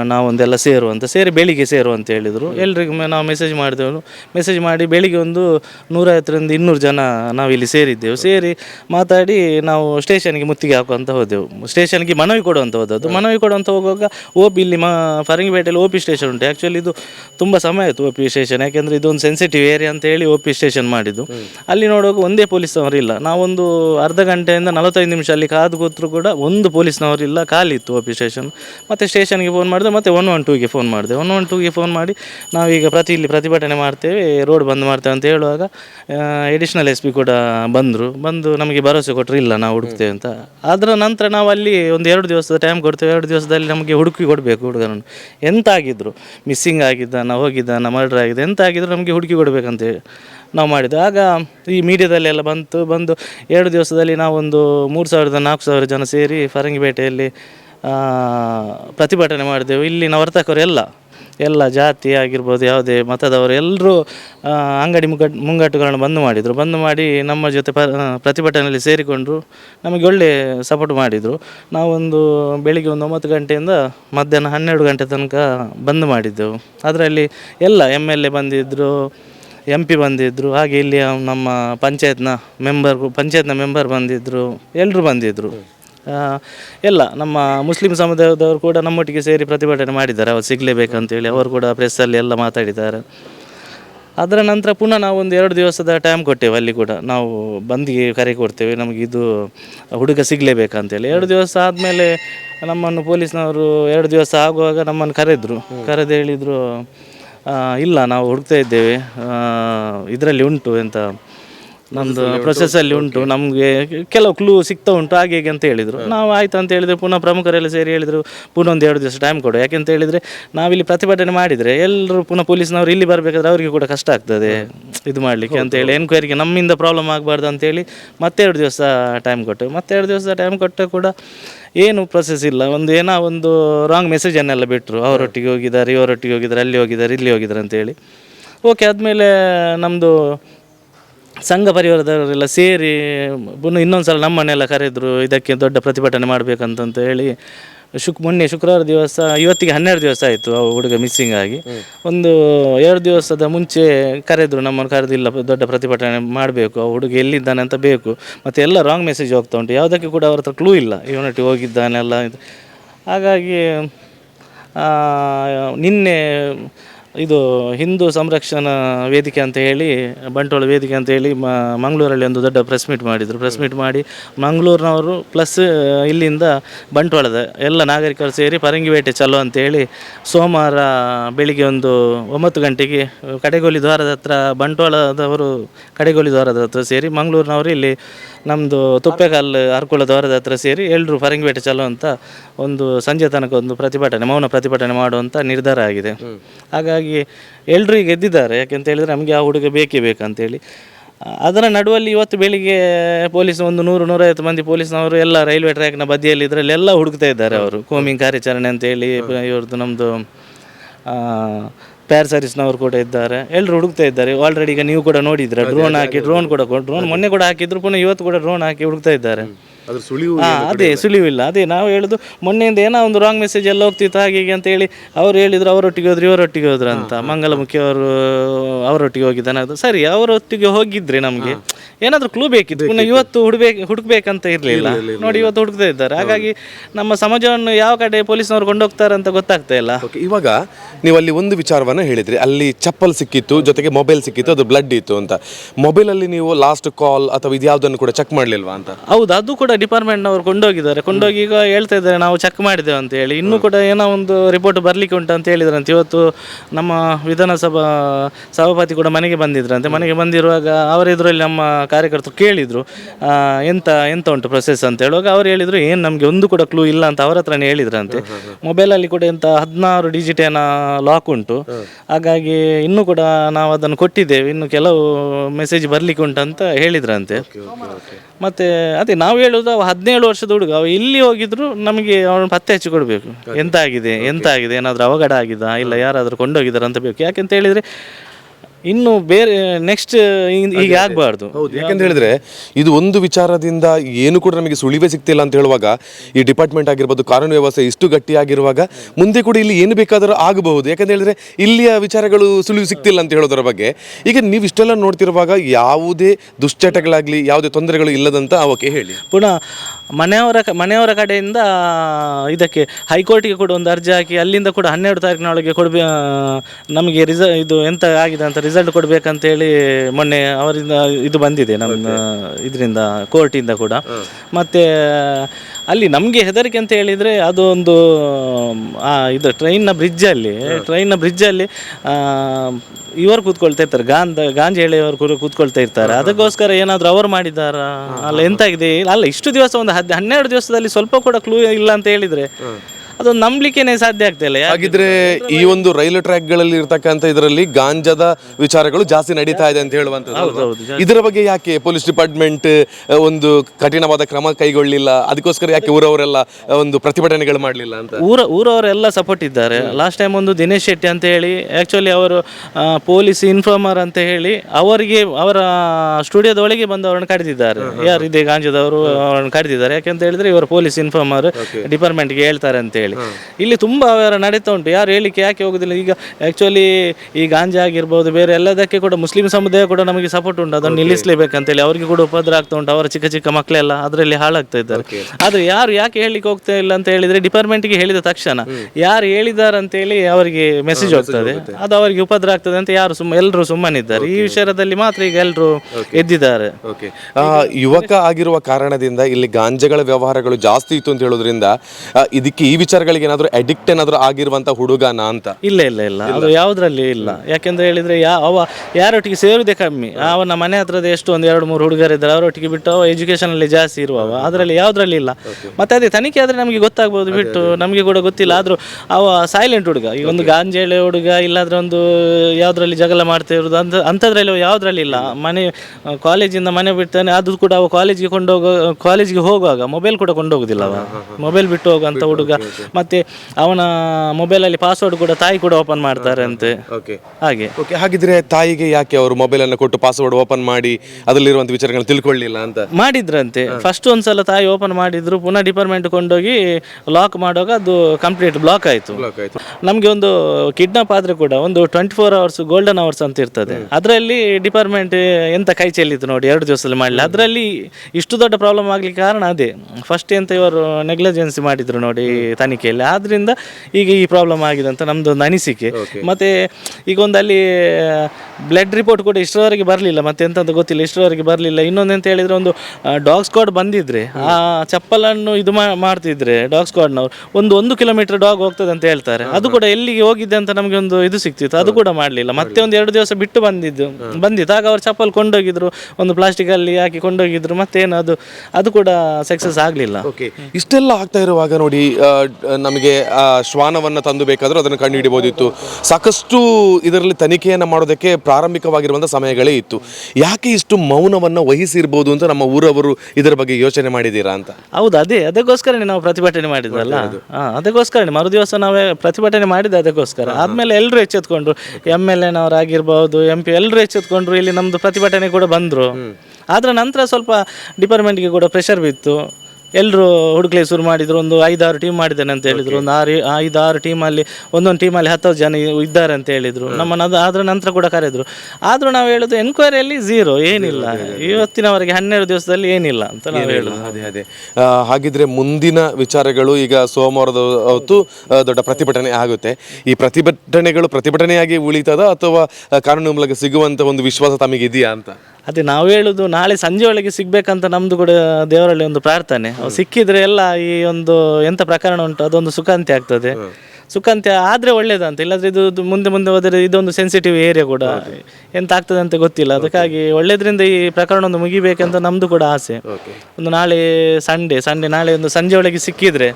ನಾವೊಂದೆಲ್ಲ ಸೇರು ಅಂತ. ಸೇರಿ ಬೆಳಿಗ್ಗೆ ಸೇರು ಅಂತ ಹೇಳಿದರು. ಎಲ್ರಿಗೂ ನಾವು ಮೆಸೇಜ್ ಮಾಡಿದೆವು. ಮೆಸೇಜ್ ಮಾಡಿ ಬೆಳಿಗ್ಗೆ ಒಂದು ನೂರೈವತ್ತರಿಂದ ಇನ್ನೂರು ಜನ ನಾವಿಲ್ಲಿ ಸೇರಿದ್ದೆವು. ಸೇರಿ ಮಾತಾಡಿ ನಾವು ಸ್ಟೇಷನ್ಗೆ ಮುತ್ತಿಗೆ ಹಾಕುವಂತ ಹೋದೆವು. ಸ್ಟೇಷನ್ಗೆ ಮನವಿ ಕೊಡುವಂತ ಹೋದದ್ದು. ಮನವಿ ಕೊಡುವಂತ ಹೋಗುವಾಗ, ಓ, ಇಲ್ಲಿ ಮಾ ಫರಂಗಿಪೇಟೆಯಲ್ಲಿ ಓ, ಪಿ, ಸ್ಟೇಷನ್ ಉಂಟು. ಆ್ಯಕ್ಚುಲಿ ಇದು ತುಂಬ ಸಮಯ ಆಯಿತು ಓ ಪಿ ಸ್ಟೇಷನ್ ಯಾಕೆಂದರೆ ಇದೊಂದು ಸೆನ್ಸಿಟಿವ್ ಏರಿಯಾ ಅಂತ ಹೇಳಿ ಓ ಪಿ ಸ್ಟೇಷನ್ ಮಾಡಿದ್ದು. ಅಲ್ಲಿ ನೋಡುವಾಗ ಒಂದೇ ಪೊಲೀಸ್ನವರು ಇಲ್ಲ. ನಾವೊಂದು ಅರ್ಧ ಗಂಟೆಯಿಂದ ನಲವತ್ತೈದು ನಿಮಿಷ ಅಲ್ಲಿ ಕಾದು ಕೂತ್ರು ಕೂಡ ಒಂದು ಪೊಲೀಸ್ನವರು ಇಲ್ಲ ಖಾಲಿ ಇತ್ತು ಓ ಪಿ ಸ್ಟೇಷನ್ ಮತ್ತು ಸ್ಟೇಷನ್ಗೆ ಫೋನ್ ಮಾಡಿದೆ ಮತ್ತು ಒನ್ ಒನ್ ಟೂಗೆ ಫೋನ್ ಮಾಡಿದೆ. ಒನ್ ಒನ್ ಟೂಗೆ ಫೋನ್ ಮಾಡಿ ನಾವೀಗ ಪ್ರತಿ ಇಲ್ಲಿ ಪ್ರತಿಭಟನೆ ಮಾಡ್ತೇವೆ ರೋಡ್ ಬಂದ್ ಮಾಡ್ತೇವೆ ಅಂತ ಹೇಳುವಾಗ ಎಡಿಷ್ನಲ್ ಎಸ್ ಪಿ ಕೂಡ ಬಂದರು. ಬಂದು ನಮಗೆ ಭರವಸೆ ಕೊಟ್ಟರು ಇಲ್ಲ ನಾವು ಹುಡುಕ್ತೇವೆ ಅಂತ. ಅದರ ನಂತರ ನಾವು ಅಲ್ಲಿ ಒಂದು ಎರಡು ದಿವಸದ ಟೈಮ್ ಕೊಡ್ತೇವೆ ಎರಡು ದಿವಸದಲ್ಲಿ ನಮಗೆ ಹುಡುಕಿ ಕೊಡಬೇಕು ಹುಡುಗನನ್ನು ಎಂತ ಆಗಿದ್ರು ಮಿಸ್ಸಿಂಗ್ ಆಗಿದ್ದಾನ ಹೋಗಿದ್ದಾನ ಮರ್ಡರ್ ಆಗಿದೆ ಎಂತ ಆಗಿದ್ರು ನಮಗೆ ಹುಡುಕಿ ಕೊಡಬೇಕಂತೇಳಿ ನಾವು ಮಾಡಿದ್ದು. ಆಗ ಈ ಮೀಡಿಯಾದಲ್ಲೆಲ್ಲ ಬಂತು, ಬಂದು ಎರಡು ದಿವಸದಲ್ಲಿ ನಾವೊಂದು ಮೂರು ಸಾವಿರದ ನಾಲ್ಕು ಸಾವಿರ ಜನ ಸೇರಿ ಫರಂಗಿಪೇಟೆಯಲ್ಲಿ ಪ್ರತಿಭಟನೆ ಮಾಡಿದೆವು ಇಲ್ಲಿನ ವರ್ತಕರು ಎಲ್ಲ. ಎಲ್ಲ ಜಾತಿ ಆಗಿರ್ಬೋದು ಯಾವುದೇ ಮತದವರು ಎಲ್ಲರೂ ಅಂಗಡಿ ಮುಂಗಟ್ಟುಗಳನ್ನು ಬಂದ್ ಮಾಡಿದರು. ಬಂದ್ ಮಾಡಿ ನಮ್ಮ ಜೊತೆ ಪ್ರತಿಭಟನೆಯಲ್ಲಿ ಸೇರಿಕೊಂಡರು. ನಮಗೆ ಒಳ್ಳೆ ಸಪೋರ್ಟ್ ಮಾಡಿದರು. ನಾವೊಂದು ಬೆಳಿಗ್ಗೆ ಒಂದು ಒಂಬತ್ತು ಗಂಟೆಯಿಂದ ಮಧ್ಯಾಹ್ನ ಹನ್ನೆರಡು ಗಂಟೆ ತನಕ ಬಂದ್ ಮಾಡಿದ್ದೆವು. ಅದರಲ್ಲಿ ಎಲ್ಲ ಎಂ ಎಲ್ ಎ ಬಂದಿದ್ದರು ಎಂ ಪಿ ಬಂದಿದ್ದರು ಹಾಗೆ ಇಲ್ಲಿ ನಮ್ಮ ಪಂಚಾಯತ್ನ ಮೆಂಬರ್ ಪಂಚಾಯತ್ನ ಮೆಂಬರ್ ಬಂದಿದ್ದರು ಎಲ್ಲರೂ ಬಂದಿದ್ದರು ಎಲ್ಲ ನಮ್ಮ ಮುಸ್ಲಿಂ ಸಮುದಾಯದವರು ಕೂಡ ನಮ್ಮೊಟ್ಟಿಗೆ ಸೇರಿ ಪ್ರತಿಭಟನೆ ಮಾಡಿದ್ದಾರೆ. ಅವರು ಸಿಗಲೇಬೇಕಂತೇಳಿ ಅವರು ಕೂಡ ಪ್ರೆಸ್ಸಲ್ಲಿ ಎಲ್ಲ ಮಾತಾಡಿದ್ದಾರೆ. ಅದರ ನಂತರ ಪುನಃ ನಾವು ಒಂದು ಎರಡು ದಿವಸದ ಟೈಮ್ ಕೊಟ್ಟೆವು. ಅಲ್ಲಿ ಕೂಡ ನಾವು ಬಂದಿಗೆ ಕರೆ ಕೊಡ್ತೇವೆ. ನಮಗೆ ಇದು ಹುಡುಗ ಸಿಗಲೇಬೇಕಂತೇಳಿ ಎರಡು ದಿವಸ ಆದಮೇಲೆ ನಮ್ಮನ್ನು ಪೊಲೀಸ್ನವರು ಎರಡು ದಿವಸ ಆಗುವಾಗ ನಮ್ಮನ್ನು ಕರೆದ್ರು. ಕರೆದು ಹೇಳಿದರು ಇಲ್ಲ ನಾವು ಹುಡುಕ್ತಾ ಇದ್ದೇವೆ. ಇದರಲ್ಲಿ ಉಂಟು ಎಂತ ನಮ್ಮದು ಪ್ರೊಸೆಸ್ಸಲ್ಲಿ ಉಂಟು. ನಮಗೆ ಕೆಲವು ಕ್ಲೂ ಸಿಗ್ತಾ ಉಂಟು. ಹಾಗೆ ಹೀಗೆ ಅಂತ ಹೇಳಿದರು. ನಾವು ಆಯ್ತು ಅಂತ ಹೇಳಿದ್ರೆ ಪುನಃ ಪ್ರಮುಖರೆಲ್ಲ ಸೇರಿ ಹೇಳಿದರು ಪುನಃ ಒಂದು ಎರಡು ದಿವಸ ಟೈಮ್ ಕೊಡು. ಯಾಕೆಂತ ಹೇಳಿದರೆ ನಾವಿಲ್ಲಿ ಪ್ರತಿಭಟನೆ ಮಾಡಿದರೆ ಎಲ್ಲರೂ ಪುನಃ ಪೊಲೀಸ್ನವರು ಇಲ್ಲಿ ಬರಬೇಕಾದ್ರೆ ಅವರಿಗೆ ಕೂಡ ಕಷ್ಟ ಆಗ್ತದೆ. ಇದು ಮಾಡಲಿಕ್ಕೆ ಅಂತೇಳಿ ಎನ್ಕ್ವೈರಿಗೆ ನಮ್ಮಿಂದ ಪ್ರಾಬ್ಲಮ್ ಆಗಬಾರ್ದು ಅಂತೇಳಿ ಮತ್ತೆ ಎರಡು ದಿವಸ ಟೈಮ್ ಕೊಟ್ಟು. ಮತ್ತೆ ಎರಡು ದಿವಸ ಟೈಮ್ ಕೊಟ್ಟ ಕೂಡ ಏನು ಪ್ರೊಸೆಸ್ ಇಲ್ಲ. ಒಂದು ಏನೋ ಒಂದು ರಾಂಗ್ ಮೆಸೇಜನ್ನೆಲ್ಲ ಬಿಟ್ಟರು ಅವರೊಟ್ಟಿಗೆ ಹೋಗಿದ್ದಾರೆ ಇವರೊಟ್ಟಿಗೆ ಹೋಗಿದ್ದಾರೆ ಅಲ್ಲಿ ಹೋಗಿದ್ದಾರೆ ಇಲ್ಲಿ ಹೋಗಿದ್ದಾರೆ ಅಂತೇಳಿ ಓಕೆ ಆದಮೇಲೆ ನಮ್ಮದು ಸಂಘ ಪರಿವಾರದವರೆಲ್ಲ ಸೇರಿ ಪುನಃ ಇನ್ನೊಂದು ಸಲ ನಮ್ಮನ್ನೆಲ್ಲ ಕರೆದ್ರು ಇದಕ್ಕೆ ದೊಡ್ಡ ಪ್ರತಿಭಟನೆ ಮಾಡಬೇಕಂತಂತ ಹೇಳಿ ಶುಕ್, ಮೊನ್ನೆ ಶುಕ್ರವಾರ ದಿವಸ, ಇವತ್ತಿಗೆ ಹನ್ನೆರಡು ದಿವಸ ಆಯಿತು ಆ ಹುಡುಗ ಮಿಸ್ಸಿಂಗ್ ಆಗಿ. ಒಂದು ಎರಡು ದಿವಸದ ಮುಂಚೆ ಕರೆದ್ರು ನಮ್ಮನ್ನು ಕರೆದಿಲ್ಲ ದೊಡ್ಡ ಪ್ರತಿಭಟನೆ ಮಾಡಬೇಕು ಆ ಹುಡುಗ ಎಲ್ಲಿದ್ದಾನೆ ಅಂತ ಬೇಕು. ಮತ್ತು ಎಲ್ಲ ರಾಂಗ್ ಮೆಸೇಜ್ ಹೋಗ್ತಾ ಉಂಟು. ಯಾವುದಕ್ಕೆ ಕೂಡ ಅವ್ರ ಹತ್ರ ಕ್ಲೂ ಇಲ್ಲ. ಇವನೊಟ್ಟಿಗೆ ಹೋಗಿದ್ದಾನೆಲ್ಲ ಹಾಗಾಗಿ ನಿನ್ನೆ ಇದು ಹಿಂದೂ ಸಂರಕ್ಷಣಾ ವೇದಿಕೆ ಅಂತ ಹೇಳಿ ಬಂಟ್ವಾಳ ವೇದಿಕೆ ಅಂತ ಹೇಳಿ ಮ ಮಂಗಳೂರಲ್ಲಿ ಒಂದು ದೊಡ್ಡ ಪ್ರೆಸ್ ಮೀಟ್ ಮಾಡಿದರು. ಪ್ರೆಸ್ ಮೀಟ್ ಮಾಡಿ ಮಂಗಳೂರಿನವರು ಪ್ಲಸ್ ಇಲ್ಲಿಂದ ಬಂಟ್ವಾಳದ ಎಲ್ಲ ನಾಗರಿಕರು ಸೇರಿ ಪರಂಗಿವೇಟೆ ಚಲೋ ಅಂತೇಳಿ ಸೋಮವಾರ ಬೆಳಿಗ್ಗೆ ಒಂದು ಒಂಬತ್ತು ಗಂಟೆಗೆ ಕಡೆಗೋಲಿ ದ್ವಾರದ ಹತ್ರ ಬಂಟ್ವಾಳದವರು ಕಡೆಗೋಲಿ ದ್ವಾರದ ಹತ್ರ ಸೇರಿ ಮಂಗಳೂರಿನವರು ಇಲ್ಲಿ ನಮ್ಮದು ತುಪ್ಪೆಕಲ್ಲು ಅರ್ಕುಳ ದ್ವಾರದ ಹತ್ರ ಸೇರಿ ಎಲ್ಲರೂ ಪರಂಗಿವೇಟೆ ಚಲೋ ಅಂತ ಒಂದು ಸಂಜೆ ತನಕ ಒಂದು ಪ್ರತಿಭಟನೆ ಮೌನ ಪ್ರತಿಭಟನೆ ಮಾಡುವಂಥ ನಿರ್ಧಾರ ಆಗಿದೆ. ಹಾಗಾಗಿ ಎಲ್ಲರೂ ಈಗ ಎದ್ದಿದ್ದಾರೆ. ಯಾಕೆಂತ ಹೇಳಿದರೆ ನಮಗೆ ಆ ಹುಡುಗ ಬೇಕೇ ಬೇಕಂತೇಳಿ ಅದರ ನಡುವಲ್ಲಿ ಇವತ್ತು ಬೆಳಿಗ್ಗೆ ಪೊಲೀಸ್ ಒಂದು ನೂರು ನೂರೈವತ್ತು ಮಂದಿ ಪೊಲೀಸ್ನವರು ಎಲ್ಲ ರೈಲ್ವೆ ಟ್ರ್ಯಾಕ್ನ ಬದಿಯಲ್ಲಿ ಇದರಲ್ಲಿ ಎಲ್ಲ ಹುಡುಕ್ತಾ ಇದ್ದಾರೆ ಅವರು. ಕೋಮಿಂಗ್ ಕಾರ್ಯಾಚರಣೆ ಅಂತೇಳಿ ಇವ್ರದ್ದು ನಮ್ಮದು ಪ್ಯಾರ್ ಸರ್ವಿಸ್ನವರು ಕೂಡ ಇದ್ದಾರೆ. ಎಲ್ಲರೂ ಹುಡುಕ್ತಾ ಇದ್ದಾರೆ. ಆಲ್ರೆಡಿ ಈಗ ನೀವು ಕೂಡ ನೋಡಿದ್ರೆ ಡ್ರೋನ್ ಹಾಕಿ ಡ್ರೋನ್ ಕೂಡ ಡ್ರೋನ್ ಮೊನ್ನೆ ಕೂಡ ಹಾಕಿದ್ರು ಪುನಃ ಇವತ್ತು ಕೂಡ ಡ್ರೋನ್ ಹಾಕಿ ಹುಡುಕ್ತಾ ಇದ್ದಾರೆ. ಅದ್ರ ಸುಳಿವು ಇಲ್ಲ ಅದೇ ಸುಳಿವಿಲ್ಲ. ಅದೇ ನಾವು ಹೇಳುದು ಮೊನ್ನೆಯಿಂದ ಏನೋ ಒಂದು ರಾಂಗ್ ಮೆಸೇಜ್ ಎಲ್ಲ ಹೋಗ್ತಿತ್ತು ಹಾಗೆ ಹೀಗೆ ಅಂತ ಹೇಳಿ ಅವ್ರು ಹೇಳಿದ್ರು ಅವರೊಟ್ಟಿಗೆ ಹೋದ್ರೆ ಇವರೊಟ್ಟಿಗೆ ಹೋದ್ರು ಅಂತ. ಮಂಗಲಮುಖಿ ಅವರು ಅವರೊಟ್ಟಿಗೆ ಹೋಗಿದ್ದಾನೆ. ಅದು ಸರಿ ಅವರೊಟ್ಟಿಗೆ ಹೋಗಿದ್ರೆ ನಮಗೆ ಏನಾದರೂ ಕ್ಲೂ ಬೇಕಿತ್ತು. ಪುನಃ ಇವತ್ತು ಹುಡ್ಬೇಕು ಹುಡುಕ್ಬೇಕಂತ ಇರಲಿಲ್ಲ. ನೋಡಿ ಇವತ್ತು ಹುಡುಕ್ತಾ ಇದ್ದಾರೆ. ಹಾಗಾಗಿ ನಮ್ಮ ಸಮಾಜವನ್ನು ಯಾವ ಕಡೆ ಪೊಲೀಸ್ನವರು ಕೊಂಡೋಗ್ತಾರೆ ಅಂತ ಗೊತ್ತಾಗ್ತಾ ಇಲ್ಲ. ಇವಾಗ ನೀವು ಅಲ್ಲಿ ಒಂದು ವಿಚಾರವನ್ನ ಹೇಳಿದ್ರಿ. ಅಲ್ಲಿ ಚಪ್ಪಲ್ ಸಿಕ್ಕಿತ್ತು ಜೊತೆಗೆ ಮೊಬೈಲ್ ಸಿಕ್ಕಿತ್ತು ಅದು ಬ್ಲಡ್ ಇತ್ತು ಅಂತ. ಮೊಬೈಲಲ್ಲಿ ನೀವು ಲಾಸ್ಟ್ ಕಾಲ್ ಅಥವಾ ಇದ್ಯಾವುದನ್ನು ಕೂಡ ಚೆಕ್ ಮಾಡಲಿಲ್ವಾ ಅಂತ? ಹೌದು ಅದು ಕೂಡ ಡಿಪಾರ್ಟ್ಮೆಂಟ್ನವರು ಕೊಂಡೋಗಿದ್ದಾರೆ. ಕೊಂಡೋಗಿ ಈಗ ಹೇಳ್ತಾ ಇದ್ದಾರೆ ನಾವು ಚೆಕ್ ಮಾಡಿದ್ದೇವೆ ಅಂತ ಹೇಳಿ. ಇನ್ನೂ ಕೂಡ ಏನೋ ಒಂದು ರಿಪೋರ್ಟ್ ಬರಲಿಕ್ಕೆ ಉಂಟು ಅಂತ ಹೇಳಿದ್ರಂತೆ. ಇವತ್ತು ನಮ್ಮ ವಿಧಾನಸಭಾ ಸಭಾಪತಿ ಕೂಡ ಮನೆಗೆ ಬಂದಿದ್ರಂತೆ. ಮನೆಗೆ ಬಂದಿರುವಾಗ ಅವರ ಎದುರಲ್ಲಿ ನಮ್ಮ ಕಾರ್ಯಕರ್ತರು ಕೇಳಿದರು. ಎಂತ ಎಂತ ಉಂಟು ಪ್ರೊಸೆಸ್ ಅಂತ ಹೇಳುವಾಗ ಅವ್ರು ಹೇಳಿದರು ಏನು ನಮಗೆ ಒಂದು ಕೂಡ ಕ್ಲೂ ಇಲ್ಲ ಅಂತ ಅವರ ಹತ್ರನೇ ಹೇಳಿದ್ರಂತೆ. ಮೊಬೈಲಲ್ಲಿ ಕೂಡ ಎಂತ ಹದಿನಾರು ಡಿಜಿಟ್ ಏನ ಲಾಕ್ ಉಂಟು. ಹಾಗಾಗಿ ಇನ್ನೂ ಕೂಡ ನಾವು ಅದನ್ನು ಕೊಟ್ಟಿದ್ದೇವೆ. ಇನ್ನು ಕೆಲವು ಮೆಸೇಜ್ ಬರಲಿಕ್ಕೆ ಉಂಟು ಅಂತ ಹೇಳಿದ್ರಂತೆ ಮತ್ತೆ ಅದೇ ನಾವು ಹೇಳೋದು ಅವ ಹದಿನೇಳು ವರ್ಷದ ಹುಡುಗ ಅವ ಇಲ್ಲಿ ಹೋಗಿದ್ರು ನಮಗೆ ಅವನು ಪತ್ತೆ ಹಚ್ಚಿ ಕೊಡಬೇಕು. ಎಂತ ಆಗಿದೆ ಎಂತ ಆಗಿದೆ ಏನಾದರೂ ಅವಘಡ ಆಗಿದಾ ಇಲ್ಲ ಯಾರಾದರೂ ಕೊಂಡೋಗಿದಾರ ಅಂತ ಬೇಕು. ಯಾಕೆಂತ ಹೇಳಿದ್ರೆ ಇನ್ನು ಬೇರೆ ನೆಕ್ಸ್ಟ್ ಈಗ ಆಗಬಾರ್ದು. ಹೌದು ಯಾಕಂತ ಹೇಳಿದ್ರೆ ಇದು ಒಂದು ವಿಚಾರದಿಂದ ಏನು ಕೂಡ ನಮಗೆ ಸುಳಿವೆ ಸಿಗ್ತಿಲ್ಲ ಅಂತ ಹೇಳುವಾಗ ಈ ಡಿಪಾರ್ಟ್ಮೆಂಟ್ ಆಗಿರ್ಬೋದು ಕಾನೂನು ವ್ಯವಸ್ಥೆ ಇಷ್ಟು ಗಟ್ಟಿಯಾಗಿರುವಾಗ ಮುಂದೆ ಕೂಡ ಇಲ್ಲಿ ಏನು ಬೇಕಾದರೂ ಆಗಬಹುದು. ಯಾಕಂತ ಹೇಳಿದ್ರೆ ಇಲ್ಲಿಯ ವಿಚಾರಗಳು ಸುಳಿವು ಸಿಗ್ತಿಲ್ಲ ಅಂತ ಹೇಳೋದರ ಬಗ್ಗೆ. ಈಗ ನೀವು ಇಷ್ಟೆಲ್ಲ ನೋಡ್ತಿರುವಾಗ ಯಾವುದೇ ದುಶ್ಚಟಗಳಾಗಲಿ ಯಾವುದೇ ತೊಂದರೆಗಳು ಇಲ್ಲದಂತ ಅವಕ್ಕೆ ಹೇಳಿ. ಪುನಃ ಮನೆಯವರ ಕ- ಮನೆಯವರ ಕಡೆಯಿಂದ ಇದಕ್ಕೆ ಹೈಕೋರ್ಟಿಗೆ ಕೂಡ ಒಂದು ಅರ್ಜಿ ಹಾಕಿ ಅಲ್ಲಿಂದ ಕೂಡ ಹನ್ನೆರಡು ತಾರೀಕಿನೊಳಗೆ ಕೊಡಬೇ ನಮಗೆ ರಿಸ ಇದು ಎಂತ ಆಗಿದೆ ಅಂತ ರಿಸಲ್ಟ್ ಕೊಡಬೇಕಂತೇಳಿ ಮೊನ್ನೆ ಅವರಿಂದ ಇದು ಬಂದಿದೆ ನಮ್ಮ ಇದರಿಂದ ಕೋರ್ಟಿಂದ ಕೂಡ. ಮತ್ತು ಅಲ್ಲಿ ನಮಗೆ ಹೆದರಿಕೆ ಅಂತ ಹೇಳಿದರೆ ಅದು ಒಂದು ಆ, ಇದು ಟ್ರೈನ್ನ ಬ್ರಿಡ್ಜಲ್ಲಿ ಟ್ರೈನ್ನ ಬ್ರಿಡ್ಜಲ್ಲಿ ಇವರು ಕೂತ್ಕೊಳ್ತಾ ಇರ್ತಾರೆ. ಗಾಂಧ ಗಾಂಜಿ ಹೇಳಿಯವರು ಕೂಡ ಕೂತ್ಕೊಳ್ತಾ ಇರ್ತಾರೆ. ಅದಕ್ಕೋಸ್ಕರ ಏನಾದರೂ ಅವರು ಮಾಡಿದಾರ ಅಲ್ಲ ಎಂತಾಗಿದೆ ಅಲ್ಲ ಇಷ್ಟು ದಿವಸ ಒಂದು ಹದ್ ಹನ್ನೆರಡು ದಿವಸದಲ್ಲಿ ಸ್ವಲ್ಪ ಕೂಡ ಕ್ಲೂ ಇಲ್ಲ ಅಂತ ಹೇಳಿದ್ರೆ ಅದೊಂದು ನಂಬಲಿಕ್ಕೆ ಸಾಧ್ಯ ಆಗ್ತಾ ಇಲ್ಲ ಹಾಗಿದ್ರೆ ಈ ಒಂದು ರೈಲು ಟ್ರ್ಯಾಕ್ಗಳಲ್ಲಿ ಇರ್ತಕ್ಕಂಥ ಇದರಲ್ಲಿ ಗಾಂಜಾದ ವಿಚಾರಗಳು ಜಾಸ್ತಿ ನಡೀತಾ ಇದೆ ಅಂತ ಹೇಳುವಂಥದ್ದು ಇದರ ಬಗ್ಗೆ ಯಾಕೆ ಪೊಲೀಸ್ ಡಿಪಾರ್ಟ್ಮೆಂಟ್ ಒಂದು ಕಠಿಣವಾದ ಕ್ರಮ ಕೈಗೊಳ್ಳಿಲ್ಲ? ಅದಕ್ಕೋಸ್ಕರ ಯಾಕೆ ಊರವರೆಲ್ಲ ಒಂದು ಪ್ರತಿಭಟನೆಗಳು ಮಾಡಲಿಲ್ಲ ಅಂತ? ಊರ ಊರವರೆಲ್ಲ ಸಪೋರ್ಟ್ ಇದ್ದಾರೆ. ಲಾಸ್ಟ್ ಟೈಮ್ ಒಂದು ದಿನೇಶ್ ಶೆಟ್ಟಿ ಅಂತ ಹೇಳಿ ಆ್ಯಕ್ಚುಲಿ ಅವರು ಪೊಲೀಸ್ ಇನ್ಫಾರ್ಮರ್ ಅಂತ ಹೇಳಿ ಅವರಿಗೆ ಅವರ ಸ್ಟುಡಿಯೋದ ಒಳಗೆ ಬಂದು ಅವರನ್ನು ಕರೆದಿದ್ದಾರೆ. ಯಾರು ಇದೆ ಗಾಂಜದವರು ಅವರನ್ನು ಕರೆದಿದ್ದಾರೆ. ಯಾಕೆಂತ ಹೇಳಿದ್ರೆ ಇವರು ಪೊಲೀಸ್ ಇನ್ಫಾರ್ಮರ್ ಡಿಪಾರ್ಟ್ಮೆಂಟ್ಗೆ ಹೇಳ್ತಾರೆ ಅಂತ ಹೇಳಿ. ಇಲ್ಲಿ ತುಂಬ ಅವರ ನಡೀತಾ ಉಂಟು. ಯಾರು ಹೇಳಿಕೆ ಯಾಕೆ ಹೋಗುದಿಲ್ಲ. ಈಗ ಆ್ಯಕ್ಚುಲಿ ಈ ಗಾಂಜಾ ಆಗಿರ್ಬೋದು ಬೇರೆ ಎಲ್ಲದಕ್ಕೆ ಕೂಡ ಮುಸ್ಲಿಂ ಸಮುದಾಯ ಕೂಡ ನಮಗೆ ಸಪೋರ್ಟ್ ಉಂಟು. ಅದನ್ನು ನಿಲ್ಲಿಸಲೇಬೇಕಂತೇಳಿ ಅವರಿಗೆ ಕೂಡ ಉಪದ್ರ ಆಗ್ತಾ ಉಂಟು. ಅವರ ಚಿಕ್ಕ ಚಿಕ್ಕ ಮಕ್ಕಳೆಲ್ಲ ಅದರಲ್ಲಿ ಹಾಳಾಗ್ತಾ ಇದ್ದಾರೆ. ಆದರೆ ಯಾರು ಯಾಕೆ ಹೇಳಲಿಕ್ಕೆ ಹೋಗ್ತಾ ಇಲ್ಲ ಅಂತ ಹೇಳಿದ್ರೆ ಡಿಪಾರ್ಟ್ಮೆಂಟ್ಗೆ ಹೇಳಿದ ತಕ್ಷಣ ಯಾರು ಹೇಳಿದ್ದಾರೆ ಅಂತೇಳಿ ಅವರಿಗೆ ಮೆಸೇಜ್ ಹೋಗ್ತದೆ. ಅದು ಅವರಿಗೆ ಉಪದ್ರ ಆಗ್ತದೆ ಅಂತ ಯಾರು ಸುಮ್ಮ ಎಲ್ಲರೂ ಸುಮ್ಮನಿದ್ದಾರೆ. ಈ ವಿಚಾರದಲ್ಲಿ ಮಾತ್ರ ಈಗ ಎಲ್ಲರೂ ಎದ್ದಿದ್ದಾರೆ. ಯುವಕ ಆಗಿರುವ ಕಾರಣದಿಂದ ಇಲ್ಲಿ ಗಾಂಜಗಳ ವ್ಯವಹಾರಗಳು ಜಾಸ್ತಿ ಇತ್ತು ಅಂತ ಹೇಳೋದ್ರಿಂದ ಇದಕ್ಕೆ ಈ ವಿಚಾರಗಳಿಗೆ ಏನಾದರೂ ಅಡಿಕ್ಟ್ ಏನಾದರೂ ಆಗಿರುವಂತ ಹುಡುಗನ ಅಂತ? ಇಲ್ಲ ಇಲ್ಲ ಇಲ್ಲ. ಅದು ಯಾವುದ್ರಲ್ಲಿ ಇಲ್ಲ. ಯಾಕೆಂದ್ರೆ ಹೇಳಿದ್ರೆ ಯಾ ಅವ ಯಾರೊಟ್ಟಿಗೆ ಸೇರುದೇ ಕಮ್ಮಿ. ಅವನ ಮನೆ ಹತ್ರದ ಎಷ್ಟು ಒಂದು ಎರಡು ಮೂರು ಹುಡುಗರಿದ್ದಾರೆ ಅವರೊಟ್ಟಿಗೆ ಬಿಟ್ಟು ಅವ ಎಜುಕೇಶನ್ ಅಲ್ಲಿ ಜಾಸ್ತಿ ಇರುವವ. ಅದರಲ್ಲಿ ಯಾವುದ್ರಲ್ಲಿ ಇಲ್ಲ. ಮತ್ತೆ ಅದೇ ತನಿಖೆ ಆದ್ರೆ ನಮಗೆ ಗೊತ್ತಾಗ್ಬೋದು ಬಿಟ್ಟು ನಮಗೆ ಕೂಡ ಗೊತ್ತಿಲ್ಲ. ಆದ್ರೂ ಅವ ಸೈಲೆಂಟ್ ಹುಡುಗ. ಈಗ ಒಂದು ಗಾಂಜೇಳೆ ಹುಡುಗ ಇಲ್ಲಾದ್ರೆ ಒಂದು ಯಾವ್ದ್ರಲ್ಲಿ ಜಗಳ ಮಾಡ್ತಾ ಇರೋದು ಅಂತ ಅಂಥದ್ರಲ್ಲಿ ಅವ ಯಾವುದ್ರಲ್ಲಿ ಇಲ್ಲ. ಮನೆ ಕಾಲೇಜಿಂದ ಮನೆ ಬಿಡ್ತಾನೆ ಅದು ಕೂಡ ಅವ ಕಾಲೇಜಿಗೆ ಕೊಂಡೋಗೋ ಕಾಲೇಜಿಗೆ ಹೋಗುವಾಗ ಮೊಬೈಲ್ ಕೂಡ ಕೊಂಡೋಗುದಿಲ್ಲ ಅವ. ಮೊಬೈಲ್ ಬಿಟ್ಟು ಹೋಗುವಂಥ ಹುಡುಗ. ಮತ್ತೆ ಅವನ ಮೊಬೈಲಲ್ಲಿ ಪಾಸ್ವರ್ಡ್ ಕೂಡ ತಾಯಿ ಕೂಡ ಓಪನ್ ಮಾಡ್ತಾರೆ ಅಂತೆ ಓಕೆ ಹಾಗೆ. ಓಕೆ ಹಾಗಿದ್ರೆ ತಾಯಿಗೆ ಯಾಕೆ ಅವರು ಮೊಬೈಲ್ ಅನ್ನು ಕೊಟ್ಟು ಪಾಸ್ವರ್ಡ್ ಓಪನ್ ಮಾಡಿ ಅದರಲ್ಲಿರುವಂತ ವಿಚಾರಗಳನ್ನು ತಿಳ್ಕೊಳ್ಳಿಲ್ಲ ಅಂತ? ಮಾಡಿದ್ರಂತೆ. ಫಸ್ಟ್ ಒಂದ್ಸಲ ತಾಯಿ ಓಪನ್ ಮಾಡಿದ್ರು ಪುನಃ ಡಿಪಾರ್ಟ್ಮೆಂಟ್ ಕೊಂಡೋಗಿ ಲಾಕ್ ಮಾಡುವಾಗ ಅದು ಕಂಪ್ಲೀಟ್ ಬ್ಲಾಕ್ ಆಯ್ತು. ನಮಗೆ ಒಂದು ಕಿಡ್ನಾಪ್ ಆದ್ರೆ ಕೂಡ ಒಂದು twenty four hours golden hours ಅಂತ ಇರ್ತದೆ. ಅದರಲ್ಲಿ ಡಿಪಾರ್ಟ್ಮೆಂಟ್ ಎಂತ ಕೈ ಚೆಲ್ಲಿತ್ತು ನೋಡಿ ಎರಡು ದಿವಸದಲ್ಲಿ ಮಾಡಲಿಲ್ಲ. ಅದರಲ್ಲಿ ಇಷ್ಟು ದೊಡ್ಡ ಪ್ರಾಬ್ಲಮ್ ಆಗ್ಲಿಕ್ಕೆ ಕಾರಣ ಅದೇ. ಫಸ್ಟ್ ಎಂತ ಇವರು ನೆಗ್ಲಿಜೆನ್ಸಿ ಮಾಡಿದ್ರು ನೋಡಿ ತನಿಖೆಯಲ್ಲಿ ಆದ್ರಿಂದ ಈಗ ಈ ಪ್ರಾಬ್ಲಮ್ ಆಗಿದೆ ಅಂತ ನಮ್ದು ಒಂದು ಅನಿಸಿಕೆ ಮತ್ತೆ ಈಗ ಒಂದು ಅಲ್ಲಿ ಬ್ಲಡ್ ರಿಪೋರ್ಟ್ ಕೂಡ ಇಷ್ಟರವರೆಗೆ ಬರಲಿಲ್ಲ ಮತ್ತೆ ಎಂತಂತ ಗೊತ್ತಿಲ್ಲ ಇಷ್ಟರವರೆಗೆ ಬರಲಿಲ್ಲ. ಇನ್ನೊಂದು ಅಂತ ಹೇಳಿದ್ರೆ ಒಂದು ಡಾಗ್ ಸ್ಕ್ವಾಡ್ ಬಂದಿದ್ರೆ ಆ ಚಪ್ಪಲನ್ನು ಇದು ಮಾಡ್ತಿದ್ರೆ ಡಾಗ್ ಸ್ಕ್ವಾಡ್ನವ್ರು ಒಂದು ಒಂದು ಕಿಲೋಮೀಟರ್ ಡಾಗ್ ಹೋಗ್ತದೆ ಅಂತ ಹೇಳ್ತಾರೆ. ಅದು ಕೂಡ ಎಲ್ಲಿಗೆ ಹೋಗಿದೆ ಅಂತ ನಮಗೆ ಒಂದು ಇದು ಸಿಕ್ತಿತ್ತು ಅದು ಕೂಡ ಮಾಡಲಿಲ್ಲ. ಮತ್ತೆ ಒಂದು ಎರಡು ದಿವಸ ಬಿಟ್ಟು ಬಂದಿದ್ದು ಬಂದಿತ್ತು. ಆಗ ಅವ್ರು ಚಪ್ಪಲ್ ಕೊಂಡೋಗಿದ್ರು ಒಂದು ಪ್ಲಾಸ್ಟಿಕ್ ಅಲ್ಲಿ ಹಾಕಿ ಕೊಂಡೋಗಿದ್ರು ಮತ್ತೇನು ಅದು ಅದು ಕೂಡ ಸಕ್ಸಸ್ ಆಗಲಿಲ್ಲ. ಓಕೆ ಇಷ್ಟೆಲ್ಲ ಆಗ್ತಾ ಇರುವಾಗ ನೋಡಿ ನಮಗೆ ಶ್ವಾನವನ್ನು ತಂದು ಬೇಕಾದರೂ ಅದನ್ನು ಕಂಡು ಹಿಡಿಬೋದಿತ್ತು. ಸಾಕಷ್ಟು ಇದರಲ್ಲಿ ತನಿಖೆಯನ್ನು ಮಾಡೋದಕ್ಕೆ ಪ್ರಾರಂಭಿಕವಾಗಿರುವಂಥ ಸಮಯಗಳೇ ಇತ್ತು. ಯಾಕೆ ಇಷ್ಟು ಮೌನವನ್ನು ವಹಿಸಿರ್ಬೋದು ಅಂತ ನಮ್ಮ ಊರವರು ಇದರ ಬಗ್ಗೆ ಯೋಚನೆ ಮಾಡಿದ್ದೀರಾ ಅಂತ? ಹೌದು ಅದೇ ಅದಕ್ಕೋಸ್ಕರನೇ ನಾವು ಪ್ರತಿಭಟನೆ ಮಾಡಿದ್ವಲ್ಲ? ಹಾ ಅದಕ್ಕೋಸ್ಕರನೇ ಮರುದಿವಸ ನಾವೇ ಪ್ರತಿಭಟನೆ ಮಾಡಿದ್ದು ಅದಕ್ಕೋಸ್ಕರ. ಆದ್ಮೇಲೆ ಎಲ್ಲರೂ ಎಚ್ಚೆತ್ಕೊಂಡ್ರು ಎಂ ಎಲ್ ಎನವರಾಗಿರ್ಬೋದು ಎಂ ಪಿ ಎಲ್ಲರೂ ಎಚ್ಚೆತ್ಕೊಂಡ್ರು ಇಲ್ಲಿ ನಮ್ದು ಪ್ರತಿಭಟನೆ ಕೂಡ ಬಂದರು. ಆದ್ರ ನಂತರ ಸ್ವಲ್ಪ ಡಿಪಾರ್ಟ್ಮೆಂಟ್ಗೆ ಕೂಡ ಪ್ರೆಷರ್ ಬಿತ್ತು. ಎಲ್ಲರೂ ಹುಡುಕ್ಲಿಕ್ಕೆ ಶುರು ಮಾಡಿದ್ರು. ಒಂದು ಐದಾರು ಟೀಮ್ ಮಾಡಿದ್ದೇನೆ ಅಂತ ಹೇಳಿದ್ರು. ಒಂದು ಆರು ಐದಾರು ಟೀಮಲ್ಲಿ ಒಂದೊಂದು ಟೀಮಲ್ಲಿ ಹತ್ತು ಜನ ಇದ್ದಾರೆ ಅಂತ ಹೇಳಿದ್ರು. ನಮ್ಮನ್ನು ಅದು ಆದ್ರ ನಂತರ ಕೂಡ ಕರೆದ್ರು. ಆದ್ರೂ ನಾವು ಹೇಳೋದು ಎನ್ಕ್ವೈರಿಯಲ್ಲಿ ಝೀರೋ ಏನಿಲ್ಲ. ಇವತ್ತಿನವರೆಗೆ ಹನ್ನೆರಡು ದಿವಸದಲ್ಲಿ ಏನಿಲ್ಲ ಅಂತ ನಾವು ಹೇಳೋದು. ಅದೇ ಅದೇ. ಹಾಗಿದ್ರೆ ಮುಂದಿನ ವಿಚಾರಗಳು ಈಗ ಸೋಮವಾರದ ಹೊತ್ತು ದೊಡ್ಡ ಪ್ರತಿಭಟನೆ ಆಗುತ್ತೆ. ಈ ಪ್ರತಿಭಟನೆಗಳು ಪ್ರತಿಭಟನೆಯಾಗಿ ಉಳಿತದ ಅಥವಾ ಕಾನೂನು ಮೂಲಕ ಸಿಗುವಂತ ಒಂದು ವಿಶ್ವಾಸ ತಮಗಿದೆಯಾ ಇದೆಯಾ ಅಂತ? ಅದೇ ನಾವು ಹೇಳುದು ನಾಳೆ ಸಂಜೆ ಒಳಗೆ ಸಿಗ್ಬೇಕಂತ ನಮ್ದು ಕೂಡ ದೇವರಲ್ಲಿ ಒಂದು ಪ್ರಾರ್ಥನೆ. ಸಿಕ್ಕಿದ್ರೆ ಎಲ್ಲ ಈ ಒಂದು ಎಂತ ಪ್ರಕರಣ ಉಂಟು ಅದೊಂದು ಸುಖಾಂತಿ ಆಗ್ತದೆ. ಸುಖಾಂತ್ಯ ಆದ್ರೆ ಒಳ್ಳೇದಂತ ಇಲ್ಲಾದ್ರೆ ಇದು ಇದು ಮುಂದೆ ಮುಂದೆ ಹೋದ್ರೆ ಇದೊಂದು ಸೆನ್ಸಿಟಿವ್ ಏರಿಯಾ ಕೂಡ ಎಂತ ಆಗ್ತದೆ ಅಂತ ಗೊತ್ತಿಲ್ಲ. ಅದಕ್ಕಾಗಿ ಒಳ್ಳೇದ್ರಿಂದ ಈ ಪ್ರಕರಣ ಒಂದು ಮುಗಿಬೇಕಂತ ನಮ್ದು ಕೂಡ ಆಸೆ. ಒಂದು ನಾಳೆ ಸಂಡೇ ಸಂಡೇ ನಾಳೆ ಒಂದು ಸಂಜೆ ಒಳಗೆ ಸಿಕ್ಕಿದ್ರೆ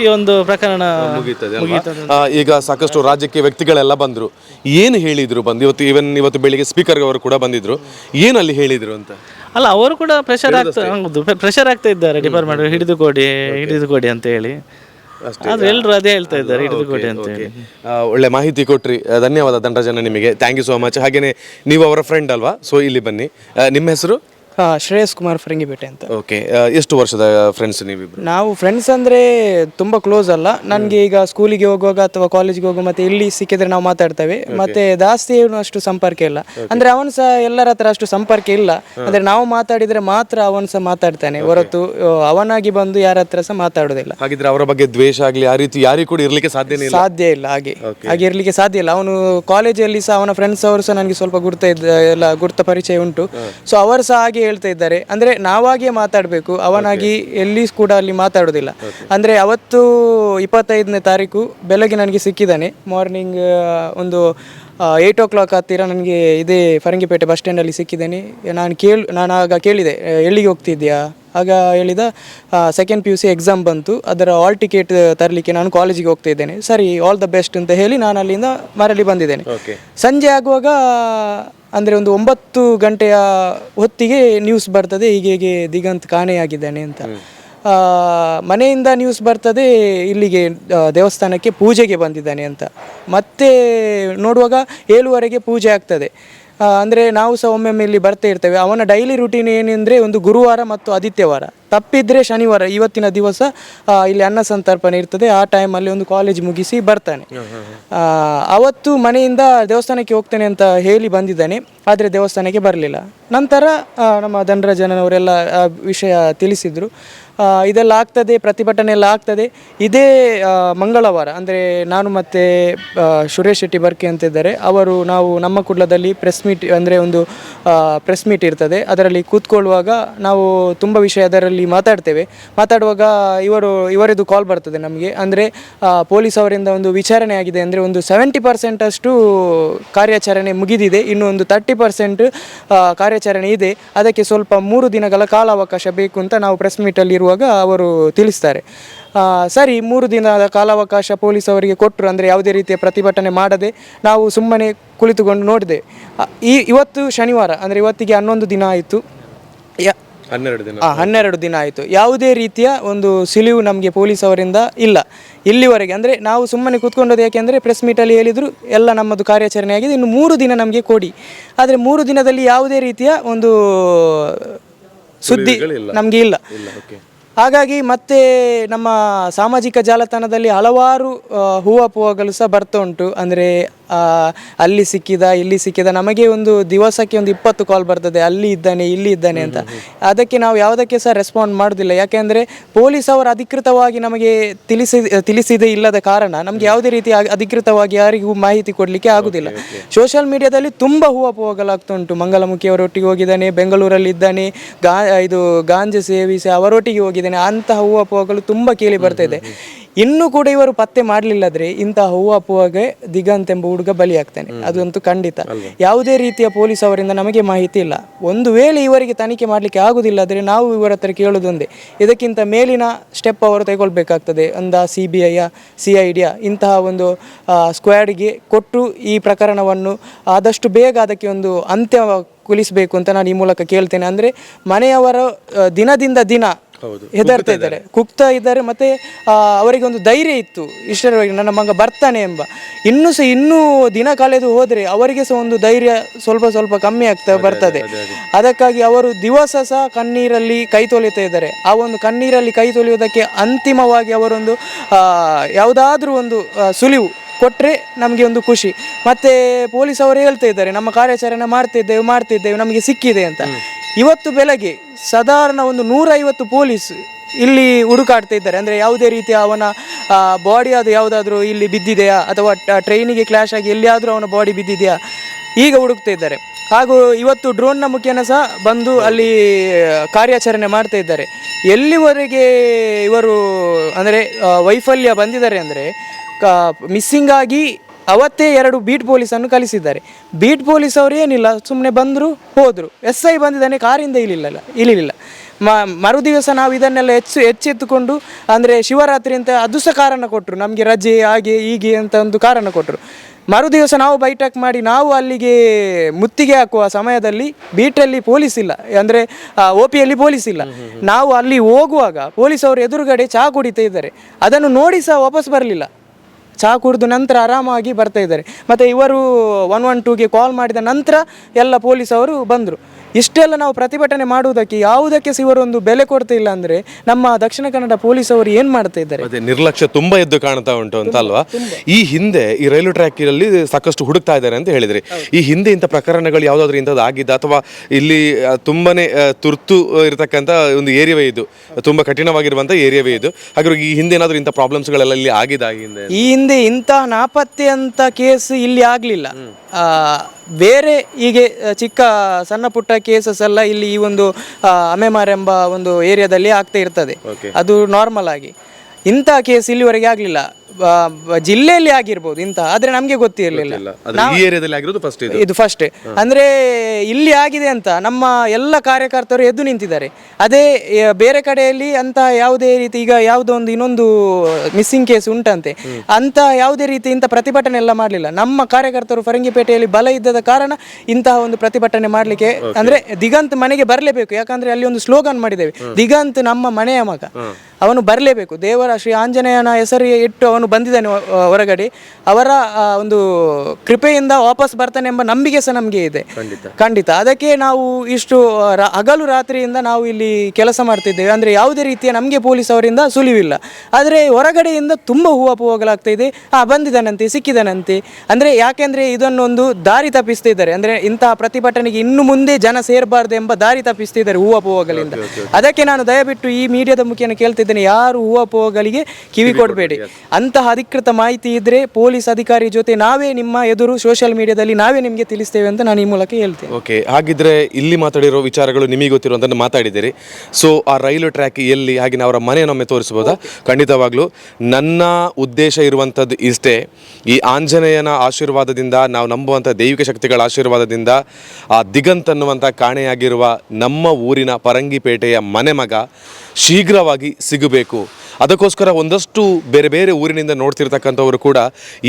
ಈ ಒಂದು ಪ್ರಕರಣ ಮುಗೀತದೆ ಅಲ್ವಾ? ಆ, ಈಗ ಸಾಕಷ್ಟು ರಾಜಕೀಯ ವ್ಯಕ್ತಿಗಳೆಲ್ಲ ಬಂದ್ರು. ಏನು ಹೇಳಿದ್ರು ಬಂದು ಇವತ್ತು ಈವನ್ ಇವತ್ತು ಬೆಳಿಗ್ಗೆ ಸ್ಪೀಕರ್ ಅವರು ಕೂಡ ಬಂದಿದ್ರು. ಏನಲ್ಲಿ ಅಲ್ಲಿ ಹೇಳಿದ್ರು ಅಂತ? ಅಲ್ಲ ಅವರು ಕೂಡ ಪ್ರೆಷರ್ ಆಗ್ತಾ ಹೌದು ಪ್ರೆಷರ್ ಆಗ್ತಾ ಇದ್ದಾರೆ ಡಿಪಾರ್ಟ್ಮೆಂಟ್ ಹಿಡಿದು ಕೊಡಿ ಹಿಡಿದು ಕೊಡಿ ಅಂತ ಹೇಳಿ. ಆದ್ರೆ ಎಲ್ಲರೂ ಅದೇ ಹೇಳ್ತಾ ಇದ್ದಾರೆ ಹಿಡಿದು ಕೊಡಿ ಅಂತ ಹೇಳಿ. ಆ, ಒಳ್ಳೆ ಮಾಹಿತಿ ಕೊಟ್ರಿ. ಆ, ಧನ್ಯವಾದ ದಂಡಜನ ನಿಮಗೆ. ಥ್ಯಾಂಕ್ ಯು ಸೋ ಮಚ್ ಹಾಗೇನೆ ನೀವು ಅವರ ಫ್ರೆಂಡ್ ಅಲ್ವಾ? ಸೊ ಇಲ್ಲಿ ಬನ್ನಿ. ಆ, ನಿಮ್ಮ ಹೆಸರು? ಹಾ ಶ್ರೇಯಸ್ ಕುಮಾರ್ ಫರಂಗಿಪೇಟೆ ಅಂತ. ಓಕೆ ಎಷ್ಟು ವರ್ಷದ ಫ್ರೆಂಡ್ಸ್ ನೀವಿಬ್ರು? ನಾವು ಫ್ರೆಂಡ್ಸ್ ಅಂದ್ರೆ ತುಂಬಾ ಕ್ಲೋಸ್ ಅಲ್ಲ. ನನಗೆ ಈಗ ಸ್ಕೂಲಿಗೆ ಹೋಗುವಾಗ ಅಥವಾ ಕಾಲೇಜಿಗೆ ಹೋಗುವಾಗ ಮತ್ತೆ ಇಲ್ಲಿ ಸಿಕ್ಕಿದ್ರೆ ನಾವು ಮಾತಾಡ್ತೇವೆ. ಮತ್ತೆ ಜಾಸ್ತಿ ಏನು ಅಷ್ಟು ಸಂಪರ್ಕ ಇಲ್ಲ. ಅಂದ್ರೆ ಅವನು ಸಹ ಎಲ್ಲರ ಹತ್ರ ಅಷ್ಟು ಸಂಪರ್ಕ ಇಲ್ಲ. ಅಂದ್ರೆ ನಾವು ಮಾತಾಡಿದ್ರೆ ಮಾತ್ರ ಅವನು ಸಹ ಮಾತಾಡ್ತಾನೆ. ಹೊರತು ಅವನಾಗಿ ಬಂದು ಯಾರ ಹತ್ರ ಸಹ ಮಾತಾಡೋದಿಲ್ಲ ಹಾಗಿದ್ರೆ ಅವರ ಬಗ್ಗೆ ದ್ವೇಷ ಆಗಲಿ ಆ ರೀತಿ ಯಾರಿಗೂ ಕೂಡ ಇರ್ಲಿಕ್ಕೆ ಸಾಧ್ಯ ಇಲ್ಲ. ಸಾಧ್ಯ ಇಲ್ಲ ಹಾಗೆ. ಹಾಗೆ ಇರ್ಲಿಕ್ಕೆ ಸಾಧ್ಯ ಇಲ್ಲ. ಅವನು ಕಾಲೇಜಲ್ಲಿ ಸಹ ಅವನ ಫ್ರೆಂಡ್ಸ್ ಅವರು ಸಹ ನನಗೆ ಸ್ವಲ್ಪ ಗುರ್ತ ಇದ್ದ ಎಲ್ಲ ಗುರ್ತ ಪರಿಚಯ ಉಂಟು. ಸೊ ಅವರು ಸಹ ಹಾಗೆ ಹೇಳ್ತಾ ಇದ್ದಾರೆ. ಅಂದ್ರೆ ನಾವಾಗಿಯೇ ಮಾತಾಡಬೇಕು. ಅವನಾಗಿ ಎಲ್ಲಿ ಕೂಡ ಅಲ್ಲಿ ಮಾತಾಡೋದಿಲ್ಲ. ಅಂದ್ರೆ ಅವತ್ತು ಇಪ್ಪತ್ತೈದನೇ ತಾರೀಕು ಬೆಳಗ್ಗೆ ನನಗೆ ಸಿಕ್ಕಿದ್ದಾನೆ. ಮಾರ್ನಿಂಗ್ ಒಂದು ಏಯ್ಟ್ ಓ ಕ್ಲಾಕ್ ಹತ್ತಿರ ನನಗೆ ಇದೇ ಫರಂಗಿಪೇಟೆ ಬಸ್ ಸ್ಟ್ಯಾಂಡಲ್ಲಿ ಸಿಕ್ಕಿದ್ದೇನೆ. ನಾನು ಕೇಳಿ ನಾನು ಆಗ ಕೇಳಿದೆ ಎಲ್ಲಿಗೆ ಹೋಗ್ತಿದ್ಯಾ ಆಗ ಹೇಳಿದ second P U C exam ಬಂತು. ಅದರ ಆಲ್ ಟಿಕೆಟ್ ತರಲಿಕ್ಕೆ ನಾನು ಕಾಲೇಜಿಗೆ ಹೋಗ್ತಾ ಇದ್ದೇನೆ. ಸರಿ ಆಲ್ ದ ಬೆಸ್ಟ್ ಅಂತ ಹೇಳಿ ನಾನು ಅಲ್ಲಿಂದ ಮರಳಿ ಬಂದಿದ್ದೇನೆ. ಸಂಜೆ ಆಗುವಾಗ ಅಂದರೆ ಒಂದು ಒಂಬತ್ತು ಗಂಟೆಯ ಹೊತ್ತಿಗೆ ನ್ಯೂಸ್ ಬರ್ತದೆ ಹೀಗೆ ಹೀಗೆ ದಿಗಂತ್ ಕಾಣೆಯಾಗಿದ್ದಾನೆ ಅಂತ. ಆ, ಮನೆಯಿಂದ ನ್ಯೂಸ್ ಬರ್ತದೆ ಇಲ್ಲಿಗೆ ಆ, ದೇವಸ್ಥಾನಕ್ಕೆ ಪೂಜೆಗೆ ಬಂದಿದ್ದಾನೆ ಅಂತ. ಮತ್ತೆ ನೋಡುವಾಗ ಏಳುವರೆಗೆ ಪೂಜೆ ಆಗ್ತದೆ. ಅಂದ್ರೆ ನಾವು ಸಹ ಒಮ್ಮೊಮ್ಮೆ ಇಲ್ಲಿ ಬರ್ತಾ ಇರ್ತೇವೆ. ಅವನ ಡೈಲಿ ರುಟೀನ್ ಏನೆಂದರೆ ಒಂದು ಗುರುವಾರ ಮತ್ತು ಆದಿತ್ಯವಾರ. ತಪ್ಪಿದ್ರೆ ಶನಿವಾರ ಇವತ್ತಿನ ದಿವಸ ಆ, ಇಲ್ಲಿ ಅನ್ನ ಸಂತರ್ಪಣೆ ಇರ್ತದೆ. ಆ ಟೈಮಲ್ಲಿ ಒಂದು ಕಾಲೇಜ್ ಮುಗಿಸಿ ಬರ್ತಾನೆ. ಆ, ಅವತ್ತು ಮನೆಯಿಂದ ದೇವಸ್ಥಾನಕ್ಕೆ ಹೋಗ್ತೇನೆ ಅಂತ ಹೇಳಿ ಬಂದಿದ್ದಾನೆ. ಆದರೆ ದೇವಸ್ಥಾನಕ್ಕೆ ಬರಲಿಲ್ಲ. ನಂತರ ಆ, ನಮ್ಮ ಧನರಾಜನವರೆಲ್ಲ ಆ ವಿಷಯ ತಿಳಿಸಿದ್ರು. ಆ, ಇದೆಲ್ಲ ಆಗ್ತದೆ ಪ್ರತಿಭಟನೆ ಎಲ್ಲ ಆಗ್ತದೆ. ಇದೇ ಆ, ಮಂಗಳವಾರ ಅಂದರೆ ನಾನು ಮತ್ತು ಆ, ಸುರೇಶ್ ಶೆಟ್ಟಿ ಬರ್ಕೆ ಅಂತ ಇದ್ದಾರೆ. ಅವರು ನಾವು ನಮ್ಮ ಕುಡ್ಲದಲ್ಲಿ ಪ್ರೆಸ್ ಮೀಟ್ ಅಂದರೆ ಒಂದು ಪ್ರೆಸ್ ಮೀಟ್ ಇರ್ತದೆ. ಅದರಲ್ಲಿ ಕೂತ್ಕೊಳ್ಳುವಾಗ ನಾವು ತುಂಬ ವಿಷಯ ಅದರಲ್ಲಿ ಮಾತಾಡ್ತೇವೆ. ಮಾತಾಡುವಾಗ ಇವರು, ಇವರದು ಕಾಲ್ ಬರ್ತದೆ ನಮಗೆ. ಅಂದರೆ ಪೊಲೀಸ್ ಅವರಿಂದ ಒಂದು ವಿಚಾರಣೆ ಆಗಿದೆ ಅಂದರೆ ಒಂದು ಸೆವೆಂಟಿ ಪರ್ಸೆಂಟ್ ಅಷ್ಟು ಕಾರ್ಯಾಚರಣೆ ಮುಗಿದಿದೆ. ಇನ್ನು ಒಂದು ತರ್ಟಿ ಪರ್ಸೆಂಟ್ ಕಾರ್ಯಾಚರಣೆ ಇದೆ. ಅದಕ್ಕೆ ಸ್ವಲ್ಪ ಮೂರು ದಿನಗಳ ಕಾಲಾವಕಾಶ ಬೇಕು ಅಂತ ನಾವು ಪ್ರೆಸ್ ಮೀಟಲ್ಲಿರುವಾಗ ಅವರು ತಿಳಿಸ್ತಾರೆ. ಸರಿ ಮೂರು ದಿನದ ಕಾಲಾವಕಾಶ ಪೊಲೀಸ್ ಅವರಿಗೆ ಕೊಟ್ಟರು ಅಂದರೆ ಯಾವುದೇ ರೀತಿಯ ಪ್ರತಿಭಟನೆ ಮಾಡದೆ ನಾವು ಸುಮ್ಮನೆ ಕುಳಿತುಕೊಂಡು ನೋಡಿದೆ. ಈ ಇವತ್ತು ಶನಿವಾರ ಅಂದರೆ ಇವತ್ತಿಗೆ ಹನ್ನೊಂದು ದಿನ ಆಯಿತು. ಯಾ ಹನ್ನೆರಡು ದಿನ. ಆ, ಹನ್ನೆರಡು ದಿನ ಆಯಿತು. ಯಾವುದೇ ರೀತಿಯ ಒಂದು ಸಿಲಿವು ನಮಗೆ ಪೊಲೀಸ್ ಅವರಿಂದ ಇಲ್ಲ. ಇಲ್ಲಿವರೆಗೆ ಅಂದರೆ ನಾವು ಸುಮ್ಮನೆ ಕೂತ್ಕೊಂಡೋದು ಯಾಕೆಂದರೆ ಪ್ರೆಸ್ ಮೀಟಲ್ಲಿ ಹೇಳಿದರು ಎಲ್ಲ ನಮ್ಮದು ಕಾರ್ಯಾಚರಣೆ ಆಗಿದೆ ಇನ್ನು ಮೂರು ದಿನ ನಮಗೆ ಕೊಡಿ. ಆದರೆ ಮೂರು ದಿನದಲ್ಲಿ ಯಾವುದೇ ರೀತಿಯ ಒಂದು ಸುದ್ದಿ ನಮಗೆ ಇಲ್ಲ. ಹಾಗಾಗಿ ಮತ್ತೆ ನಮ್ಮ ಸಾಮಾಜಿಕ ಜಾಲತಾಣದಲ್ಲಿ ಹಲವಾರು ಹೂವು ಹೂವಪೂವಗಳು ಸಹ ಬರ್ತಾ ಉಂಟು. ಅಂದರೆ ಅಲ್ಲಿ ಸಿಕ್ಕಿದ ಇಲ್ಲಿ ಸಿಕ್ಕಿದ ನಮಗೆ ಒಂದು ದಿವಸಕ್ಕೆ ಒಂದು ಇಪ್ಪತ್ತು ಕಾಲ್ ಬರ್ತದೆ. ಅಲ್ಲಿ ಇದ್ದಾನೆ ಇಲ್ಲಿ ಇದ್ದಾನೆ ಅಂತ. ಅದಕ್ಕೆ ನಾವು ಯಾವುದಕ್ಕೆ ಸಹ ರೆಸ್ಪಾಂಡ್ ಮಾಡೋದಿಲ್ಲ. ಯಾಕೆಂದರೆ ಪೊಲೀಸ್ ಅವರು ಅಧಿಕೃತವಾಗಿ ನಮಗೆ ತಿಳಿಸಿ ತಿಳಿಸಿದೆ ಇಲ್ಲದ ಕಾರಣ ನಮಗೆ ಯಾವುದೇ ರೀತಿ ಅಧಿಕೃತವಾಗಿ ಯಾರಿಗೂ ಮಾಹಿತಿ ಕೊಡಲಿಕ್ಕೆ ಆಗುದಿಲ್ಲ. ಸೋಷಿಯಲ್ ಮೀಡಿಯಾದಲ್ಲಿ ತುಂಬ ಹೂವಪೂವಗಳಾಗ್ತಾ ಉಂಟು. ಮಂಗಲಮುಖಿ ಅವರೊಟ್ಟಿಗೆ ಹೋಗಿದ್ದಾನೆ ಬೆಂಗಳೂರಲ್ಲಿ ಇದ್ದಾನೆ ಗಾ ಇದು ಗಾಂಜೆ ಸೇವಿಸಿ ಅವರೊಟ್ಟಿಗೆ ಹೋಗಿದ್ದಾನೆ ಅಂತಹ ಅಪ್ಪುವಾಗಲು ತುಂಬ ಕೇಳಿ ಬರ್ತಾ ಇದೆ. ಇನ್ನೂ ಕೂಡ ಇವರು ಪತ್ತೆ ಮಾಡಲಿಲ್ಲದ್ರೆ ಇಂತಹ ಅಪ್ಪುವಾಗೆ ದಿಗಂತ್ ಎಂಬ ಹುಡುಗ ಬಲಿಯಾಗ್ತಾನೆ. ಅದಂತೂ ಖಂಡಿತ. ಯಾವುದೇ ರೀತಿಯ ಪೊಲೀಸ್ ಅವರಿಂದ ನಮಗೆ ಮಾಹಿತಿ ಇಲ್ಲ. ಒಂದು ವೇಳೆ ಇವರಿಗೆ ತನಿಖೆ ಮಾಡಲಿಕ್ಕೆ ಆಗುದಿಲ್ಲ ನಾವು ಇವರ ಹತ್ರ ಕೇಳೋದೊಂದೇ. ಇದಕ್ಕಿಂತ ಮೇಲಿನ ಸ್ಟೆಪ್ ಅವರು ತಗೊಳ್ಬೇಕಾಗ್ತದೆ. ಅಂದ ಸಿ ಬಿ ಐಯ ಸಿ ಐ ಡಿಯ ಇಂತಹ ಒಂದು ಸ್ಕ್ವಾಡ್ಗೆ ಕೊಟ್ಟು ಈ ಪ್ರಕರಣವನ್ನು ಆದಷ್ಟು ಬೇಗ ಅದಕ್ಕೆ ಒಂದು ಅಂತ್ಯ ಕುಲಿಸಬೇಕು ಅಂತ ನಾನು ಈ ಮೂಲಕ ಕೇಳ್ತೇನೆ. ಅಂದರೆ ಮನೆಯವರ ದಿನದಿಂದ ದಿನ ಹೆದರ್ತಾ ಇದ್ದಾರೆ. ಕುಗ್ತಾ ಇದ್ದಾರೆ ಮತ್ತೆ ಆ, ಅವರಿಗೆ ಒಂದು ಧೈರ್ಯ ಇತ್ತು. ಇಷ್ಟರವಾಗಿ ನನ್ನ ಮಗ ಬರ್ತಾನೆ ಎಂಬ. ಇನ್ನೂ ಸಹ ಇನ್ನೂ ದಿನ ಕಳೆದು ಹೋದರೆ ಅವರಿಗೆ ಸಹ ಒಂದು ಧೈರ್ಯ ಸ್ವಲ್ಪ ಸ್ವಲ್ಪ ಕಮ್ಮಿ ಆಗ್ತಾ ಬರ್ತದೆ. ಅದಕ್ಕಾಗಿ ಅವರು ದಿವಸ ಸಹ ಕಣ್ಣೀರಲ್ಲಿ ಕೈ ತೊಳಿತಾ ಇದ್ದಾರೆ. ಆ ಒಂದು ಕಣ್ಣೀರಲ್ಲಿ ಕೈ ತೊಳೆಯುವುದಕ್ಕೆ ಅಂತಿಮವಾಗಿ ಅವರೊಂದು ಯಾವುದಾದ್ರೂ ಒಂದು ಸುಳಿವು ಕೊಟ್ಟರೆ ನಮಗೆ ಒಂದು ಖುಷಿ. ಮತ್ತೆ ಪೊಲೀಸ್ ಅವರು ಹೇಳ್ತಾ ಇದ್ದಾರೆ ನಮ್ಮ ಕಾರ್ಯಾಚರಣೆ ಮಾಡ್ತಿದ್ದೇವೆ ಮಾಡ್ತಿದ್ದೇವೆ ನಮಗೆ ಸಿಕ್ಕಿದೆ ಅಂತ. ಇವತ್ತು ಬೆಳಗ್ಗೆ ಸಾಧಾರಣ ಒಂದು ನೂರೈವತ್ತು ಪೊಲೀಸ್ ಇಲ್ಲಿ ಹುಡುಕಾಡ್ತಾ ಇದ್ದಾರೆ. ಅಂದರೆ ಯಾವುದೇ ರೀತಿಯ ಅವನ ಬಾಡಿ ಅದು ಯಾವುದಾದ್ರೂ ಇಲ್ಲಿ ಬಿದ್ದಿದೆಯಾ? ಅಥವಾ ಟ್ರೈನಿಗೆ ಕ್ಲಾಶ್ ಆಗಿ ಎಲ್ಲಿಯಾದರೂ ಅವನ ಬಾಡಿ ಬಿದ್ದಿದೆಯಾ? ಈಗ ಹುಡುಕ್ತಾ ಇದ್ದಾರೆ. ಹಾಗೂ ಇವತ್ತು ಡ್ರೋನ್ನ ಮುಖೇನ ಸಹ ಬಂದು ಅಲ್ಲಿ ಕಾರ್ಯಾಚರಣೆ ಮಾಡ್ತಾ ಇದ್ದಾರೆ. ಎಲ್ಲಿವರೆಗೆ ಇವರು, ಅಂದರೆ ವೈಫಲ್ಯ ಬಂದಿದ್ದಾರೆ ಅಂದರೆ ಕ ಮಿಸ್ಸಿಂಗ್ ಆಗಿ ಅವತ್ತೇ ಎರಡು ಬೀಟ್ ಪೊಲೀಸನ್ನು ಕಲಿಸಿದ್ದಾರೆ. ಬೀಟ್ ಪೊಲೀಸ್ ಅವರು ಏನಿಲ್ಲ ಸುಮ್ಮನೆ ಬಂದರು, ಹೋದರು. ಎಸ್ ಐ ಬಂದಿದ್ದಾನೆ, ಕಾರಿಂದ ಇಲ್ಲಿಲ್ಲ ಇಲ್ಲಿಲ್ಲ ಮ, ಮರುದಿವಸ ನಾವು ಇದನ್ನೆಲ್ಲ ಹೆಚ್ಚು, ಎಚ್ಚೆತ್ತುಕೊಂಡು, ಅಂದರೆ ಶಿವರಾತ್ರಿ ಅಂತ ಅದು ಸಹ ಕಾರಣ ಕೊಟ್ಟರು ನಮಗೆ ರಜೆ, ಹಾಗೆ, ಹೀಗೆ ಅಂತ ಒಂದು ಕಾರಣ ಕೊಟ್ಟರು ಮರುದಿವಸ ನಾವು ಬೈಟಕ್ ಮಾಡಿ, ನಾವು ಅಲ್ಲಿಗೆ ಮುತ್ತಿಗೆ ಹಾಕುವ ಸಮಯದಲ್ಲಿ ಬೀಟಲ್ಲಿ ಪೊಲೀಸ್ ಇಲ್ಲ. ಅಂದರೆ ಒ ಪಿಯಲ್ಲಿ ಪೊಲೀಸ್ ಇಲ್ಲ. ನಾವು ಅಲ್ಲಿ ಹೋಗುವಾಗ ಪೊಲೀಸ್ ಅವರು ಎದುರುಗಡೆ ಚಹಾ ಕುಡಿತಾ ಇದ್ದಾರೆ. ಅದನ್ನು ನೋಡಿ ಸಹ ವಾಪಸ್ ಬರಲಿಲ್ಲ. ಚಹಾ ಕುಡಿದು ನಂತರ ಆರಾಮಾಗಿ ಬರ್ತಾ ಇದ್ದಾರೆ. ಮತ್ತು ಇವರು ಒನ್ ಒನ್ ಟೂಗೆ ಕಾಲ್ ಮಾಡಿದ ನಂತರ ಎಲ್ಲ ಪೊಲೀಸ್ ಅವರು ಬಂದರು. ಇಷ್ಟೆಲ್ಲ ನಾವು ಪ್ರತಿಭಟನೆ ಮಾಡುವುದಕ್ಕೆ ಯಾವುದಕ್ಕೆ ಸಿವರೊಂದು ಇವರೊಂದು ಬೆಲೆ ಕೊಡ್ತಿಲ್ಲ ಅಂದರೆ ನಮ್ಮ ದಕ್ಷಿಣ ಕನ್ನಡ ಪೊಲೀಸ್ ಅವರು ಏನು ಮಾಡ್ತಾ ಇದ್ದಾರೆ? ಅದೇ ನಿರ್ಲಕ್ಷ್ಯ ತುಂಬಾ ಎದ್ದು ಕಾಣ್ತಾ ಉಂಟು ಅಂತ ಅಲ್ವಾ? ಈ ಹಿಂದೆ ಈ ರೈಲು ಟ್ರ್ಯಾಕ್ ಅಲ್ಲಿ ಸಾಕಷ್ಟು ಹುಡುಕ್ತಾ ಇದ್ದಾರೆ ಅಂತ ಹೇಳಿದ್ರಿ. ಈ ಹಿಂದೆ ಇಂಥ ಪ್ರಕರಣಗಳು ಯಾವ್ದಾದ್ರು ಇಂಥದ್ದು ಆಗಿದ್ದ ಅಥವಾ ಇಲ್ಲಿ ತುಂಬಾನೇ ತುರ್ತು ಇರತಕ್ಕಂತ ಒಂದು ಏರಿಯಾವೇ ಇದು ತುಂಬಾ ಕಠಿಣವಾಗಿರುವಂತ ಏರಿಯಾವೇ ಇದು. ಹಾಗಾಗಿ ಈ ಹಿಂದೆ ಏನಾದ್ರು ಇಂಥ ಪ್ರಾಬ್ಲಮ್ಸ್ಗಳೆಲ್ಲ ಇಲ್ಲಿ ಆಗಿದೆ ಈ ಹಿಂದೆ ಇಂತಹ ನಾಪತ್ತೆ ಅಂತ ಕೇಸ್ ಇಲ್ಲಿ ಆಗಲಿಲ್ಲ. ಬೇರೆ ಹೀಗೆ ಚಿಕ್ಕ ಸಣ್ಣ ಪುಟ್ಟ ಕೇಸಸ್ ಎಲ್ಲ ಇಲ್ಲಿ ಈ ಒಂದು ಅಮೆಮಾರ್ ಎಂಬ ಒಂದು ಏರಿಯಾದಲ್ಲಿ ಆಗ್ತಾ ಇರ್ತದೆ. ಅದು ನಾರ್ಮಲ್ ಆಗಿ. ಇಂಥ ಕೇಸ್ ಇಲ್ಲಿವರೆಗೆ ಆಗಲಿಲ್ಲ. ಜಿಲ್ಲೆಯಲ್ಲಿ ಆಗಿರ್ಬೋದು ಇಂತ ಆದ್ರೆ ನಮಗೆ ಗೊತ್ತಿರಲಿಲ್ಲ. ಆದ್ರೆ ಈ ಏರಿಯಾದಲ್ಲಿ ಆಗಿರೋದು ಫಸ್ಟ್ ಇದು. ಇದು ಫಸ್ಟ್ ಅಂದ್ರೆ ಇಲ್ಲಿ ಆಗಿದೆ ಅಂತ ನಮ್ಮ ಎಲ್ಲ ಕಾರ್ಯಕರ್ತರು ಎದ್ದು ನಿಂತಿದ್ದಾರೆ. ಅದೇ ಬೇರೆ ಕಡೆಯಲ್ಲಿ ಅಂತ ಯಾವುದೇ ರೀತಿ ಈಗ ಯಾವುದೋ ಒಂದು ಇನ್ನೊಂದು ಮಿಸ್ಸಿಂಗ್ ಕೇಸ್ ಉಂಟಂತೆ. ಅಂತ ಯಾವುದೇ ರೀತಿ ಇಂಥ ಪ್ರತಿಭಟನೆ ಎಲ್ಲ ಮಾಡಲಿಲ್ಲ. ನಮ್ಮ ಕಾರ್ಯಕರ್ತರು ಫರಂಗಿಪೇಟೆಯಲ್ಲಿ ಬಲ ಇದ್ದದ ಕಾರಣ ಇಂತಹ ಒಂದು ಪ್ರತಿಭಟನೆ ಮಾಡಲಿಕ್ಕೆ ಅಂದ್ರೆ ದಿಗಂತ್ ಮನೆಗೆ ಬರಲೇಬೇಕು. ಯಾಕಂದ್ರೆ ಅಲ್ಲಿ ಒಂದು ಸ್ಲೋಗನ್ ಮಾಡಿದ್ದೇವೆ. ದಿಗಂತ್ ನಮ್ಮ ಮನೆಯ ಮಗ. ಅವನು ಬರಲೇಬೇಕು. ದೇವರ ಶ್ರೀ ಆಂಜನೇಯನ ಹೆಸರಿಗೆ ಇಟ್ಟು ಅವನು ಬಂದಿದ್ದಾನೆ ಹೊರಗಡೆ. ಅವರ ಒಂದು ಕೃಪೆಯಿಂದ ವಾಪಸ್ ಬರ್ತಾನೆ ಎಂಬ ನಂಬಿಕೆ ಸಹ ನಮಗೆ ಇದೆ. ಖಂಡಿತ. ಅದಕ್ಕೆ ನಾವು ಇಷ್ಟು ಹಗಲು ರಾತ್ರಿಯಿಂದ ನಾವು ಇಲ್ಲಿ ಕೆಲಸ ಮಾಡ್ತಿದ್ದೇವೆ. ಅಂದರೆ ಯಾವುದೇ ರೀತಿಯ ನಮಗೆ ಪೊಲೀಸ್ ಅವರಿಂದ ಸುಳಿವಿಲ್ಲ. ಆದರೆ ಹೊರಗಡೆಯಿಂದ ತುಂಬ ಹೂವಾಪುವಾಗಲಾಗ್ತಾ ಇದೆ ಆ ಬಂದಿದ್ದಾನಂತೆ ಸಿಕ್ಕಿದನಂತೆ ಅಂದರೆ ಯಾಕೆಂದರೆ ಇದನ್ನೊಂದು ದಾರಿ ತಪ್ಪಿಸ್ತಿದ್ದಾರೆ. ಅಂದರೆ ಇಂತಹ ಪ್ರತಿಭಟನೆಗೆ ಇನ್ನು ಮುಂದೆ ಜನ ಸೇರಬಾರ್ದು ಎಂಬ ದಾರಿ ತಪ್ಪಿಸ್ತಿದ್ದಾರೆ ಹೂವು ಹೂವಾಪುವಾಗಲಿಂದ ಅದಕ್ಕೆ ನಾನು ದಯವಿಟ್ಟು ಈ ಮೀಡಿಯಾದ ಮುಖೇನ ಕೇಳ್ತಿದ್ದೇನೆ ಯಾರು ಊಹಾಪೋಹಗಳಿಗೆ ಕಿವಿ ಕೊಡಬೇಡಿ. ಅಂತಹ ಅಧಿಕೃತ ಮಾಹಿತಿ ಇದ್ರೆ ಪೊಲೀಸ್ ಅಧಿಕಾರಿ ಜೊತೆ ನಾವೇ ನಿಮ್ಮ ಎದುರು ಸೋಷಿಯಲ್ ಮೀಡಿಯಾದಲ್ಲಿ ನಾವೇ ನಿಮಗೆ ತಿಳಿಸ್ತೇವೆ ಅಂತ ನಾನು ಈ ಮೂಲಕ ಹೇಳ್ತೇನೆ. ಓಕೆ ಹಾಗಿದ್ರೆ ಇಲ್ಲಿ ಮಾತಾಡಿರೋ ವಿಚಾರಗಳು ನಿಮಗೆ ಗೊತ್ತಿರುವಂತ ಮಾತಾಡಿದ್ದೀರಿ. ಸೊ ಆ ರೈಲು ಟ್ರ್ಯಾಕ್ ಎಲ್ಲಿ ಹಾಗೆ ಅವರ ಮನೆಯನ್ನೊಮ್ಮೆ ತೋರಿಸಬಹುದಾ ಖಂಡಿತವಾಗ್ಲೂ ನನ್ನ ಉದ್ದೇಶ ಇರುವಂತದ್ದು ಇಷ್ಟೇ. ಈ ಆಂಜನೇಯನ ಆಶೀರ್ವಾದದಿಂದ ನಾವು ನಂಬುವಂಥ ದೈವಿಕ ಶಕ್ತಿಗಳ ಆಶೀರ್ವಾದದಿಂದ ಆ ದಿಗಂತ್ ಅನ್ನುವಂತ ಕಾಣೆಯಾಗಿರುವ ನಮ್ಮ ಊರಿನ ಪರಂಗಿಪೇಟೆಯ ಮನೆ ಮಗ ಶೀಘ್ರವಾಗಿ ಸಿಗಬೇಕು. ಅದಕ್ಕೋಸ್ಕರ ಒಂದಷ್ಟು ಬೇರೆ ಬೇರೆ ಊರಿನಿಂದ ನೋಡ್ತಿರ್ತಕ್ಕಂಥವರು ಕೂಡ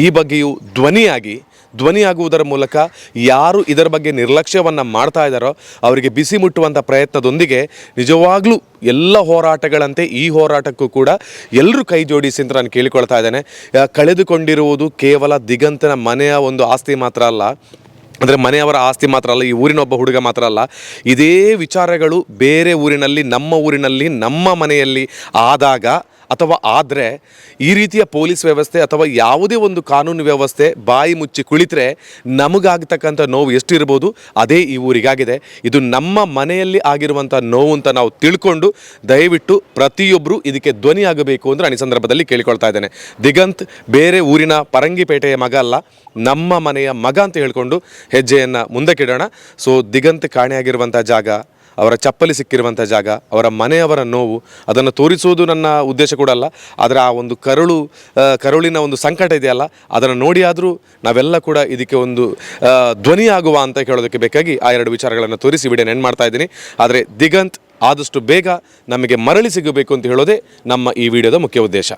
ಈ ಬಗ್ಗೆಯೂ ಧ್ವನಿಯಾಗಿ, ಧ್ವನಿಯಾಗುವುದರ ಮೂಲಕ ಯಾರು ಇದರ ಬಗ್ಗೆ ನಿರ್ಲಕ್ಷ್ಯವನ್ನು ಮಾಡ್ತಾ ಇದ್ದಾರೋ ಅವರಿಗೆ ಬಿಸಿ ಮುಟ್ಟುವಂಥ ಪ್ರಯತ್ನದೊಂದಿಗೆ ನಿಜವಾಗ್ಲೂ ಎಲ್ಲ ಹೋರಾಟಗಳಂತೆ ಈ ಹೋರಾಟಕ್ಕೂ ಕೂಡ ಎಲ್ಲರೂ ಕೈ ಜೋಡಿಸಿ ಅಂತ ನಾನು ಕೇಳಿಕೊಳ್ತಾ ಇದ್ದೇನೆ. ಕಳೆದುಕೊಂಡಿರುವುದು ಕೇವಲ ದಿಗಂತನ ಮನೆಯ ಒಂದು ಆಸ್ತಿ ಮಾತ್ರ ಅಲ್ಲ ಅಂದರೆ ಮನೆಯವರ ಆಸ್ತಿ ಮಾತ್ರ ಅಲ್ಲ, ಈ ಊರಿನ ಒಬ್ಬ ಹುಡುಗ ಮಾತ್ರ ಅಲ್ಲ, ಇದೇ ವಿಚಾರಗಳು ಬೇರೆ ಊರಿನಲ್ಲಿ, ನಮ್ಮ ಊರಿನಲ್ಲಿ, ನಮ್ಮ ಮನೆಯಲ್ಲಿ ಆದಾಗ ಅಥವಾ ಆದರೆ ಈ ರೀತಿಯ ಪೊಲೀಸ್ ವ್ಯವಸ್ಥೆ ಅಥವಾ ಯಾವುದೇ ಒಂದು ಕಾನೂನು ವ್ಯವಸ್ಥೆ ಬಾಯಿ ಮುಚ್ಚಿ ಕುಳಿತರೆ ನಮಗಾಗತಕ್ಕಂಥ ನೋವು ಎಷ್ಟಿರ್ಬೋದು, ಅದೇ ಈ ಊರಿಗಾಗಿದೆ. ಇದು ನಮ್ಮ ಮನೆಯಲ್ಲಿ ಆಗಿರುವಂಥ ನೋವು ಅಂತ ನಾವು ತಿಳ್ಕೊಂಡು ದಯವಿಟ್ಟು ಪ್ರತಿಯೊಬ್ಬರು ಇದಕ್ಕೆ ಧ್ವನಿಯಾಗಬೇಕು ಅಂದರೆ ನಾನು ಈ ಸಂದರ್ಭದಲ್ಲಿ ಕೇಳಿಕೊಳ್ತಾ ಇದ್ದೇನೆ. ದಿಗಂತ್ ಬೇರೆ ಊರಿನ ಪರಂಗಿಪೇಟೆಯ ಮಗ ಅಲ್ಲ, ನಮ್ಮ ಮನೆಯ ಮಗ ಅಂತ ಹೇಳ್ಕೊಂಡು ಹೆಜ್ಜೆಯನ್ನು ಮುಂದಕ್ಕಿಡೋಣ ಸೊ ದಿಗಂತ್ ಕಾಣೆಯಾಗಿರುವಂಥ ಜಾಗ ಅವರ ಚಪ್ಪಲಿ ಸಿಕ್ಕಿರುವಂಥ ಜಾಗ, ಅವರ ಮನೆಯವರ ನೋವು, ಅದನ್ನು ತೋರಿಸುವುದು ನನ್ನ ಉದ್ದೇಶ ಕೂಡ ಅಲ್ಲ. ಆದರೆ ಆ ಒಂದು ಕರುಳು ಕರುಳಿನ ಒಂದು ಸಂಕಟ ಇದೆಯಲ್ಲ, ಅದನ್ನು ನೋಡಿ ಆದರೂ ನಾವೆಲ್ಲ ಕೂಡ ಇದಕ್ಕೆ ಒಂದು ಧ್ವನಿಯಾಗುವ ಅಂತ ಹೇಳೋದಕ್ಕೆ ಬೇಕಾಗಿ ಆ ಎರಡು ವಿಚಾರಗಳನ್ನು ತೋರಿಸಿ ವಿಡಿಯೋ ನೆನ್ ಮಾಡ್ತಾ ಇದ್ದೀನಿ. ಆದರೆ ದಿಗಂತ್ ಆದಷ್ಟು ಬೇಗ ನಮಗೆ ಮರಳಿ ಸಿಗಬೇಕು ಅಂತ ಹೇಳೋದೇ ನಮ್ಮ ಈ ವಿಡಿಯೋದ ಮುಖ್ಯ ಉದ್ದೇಶ.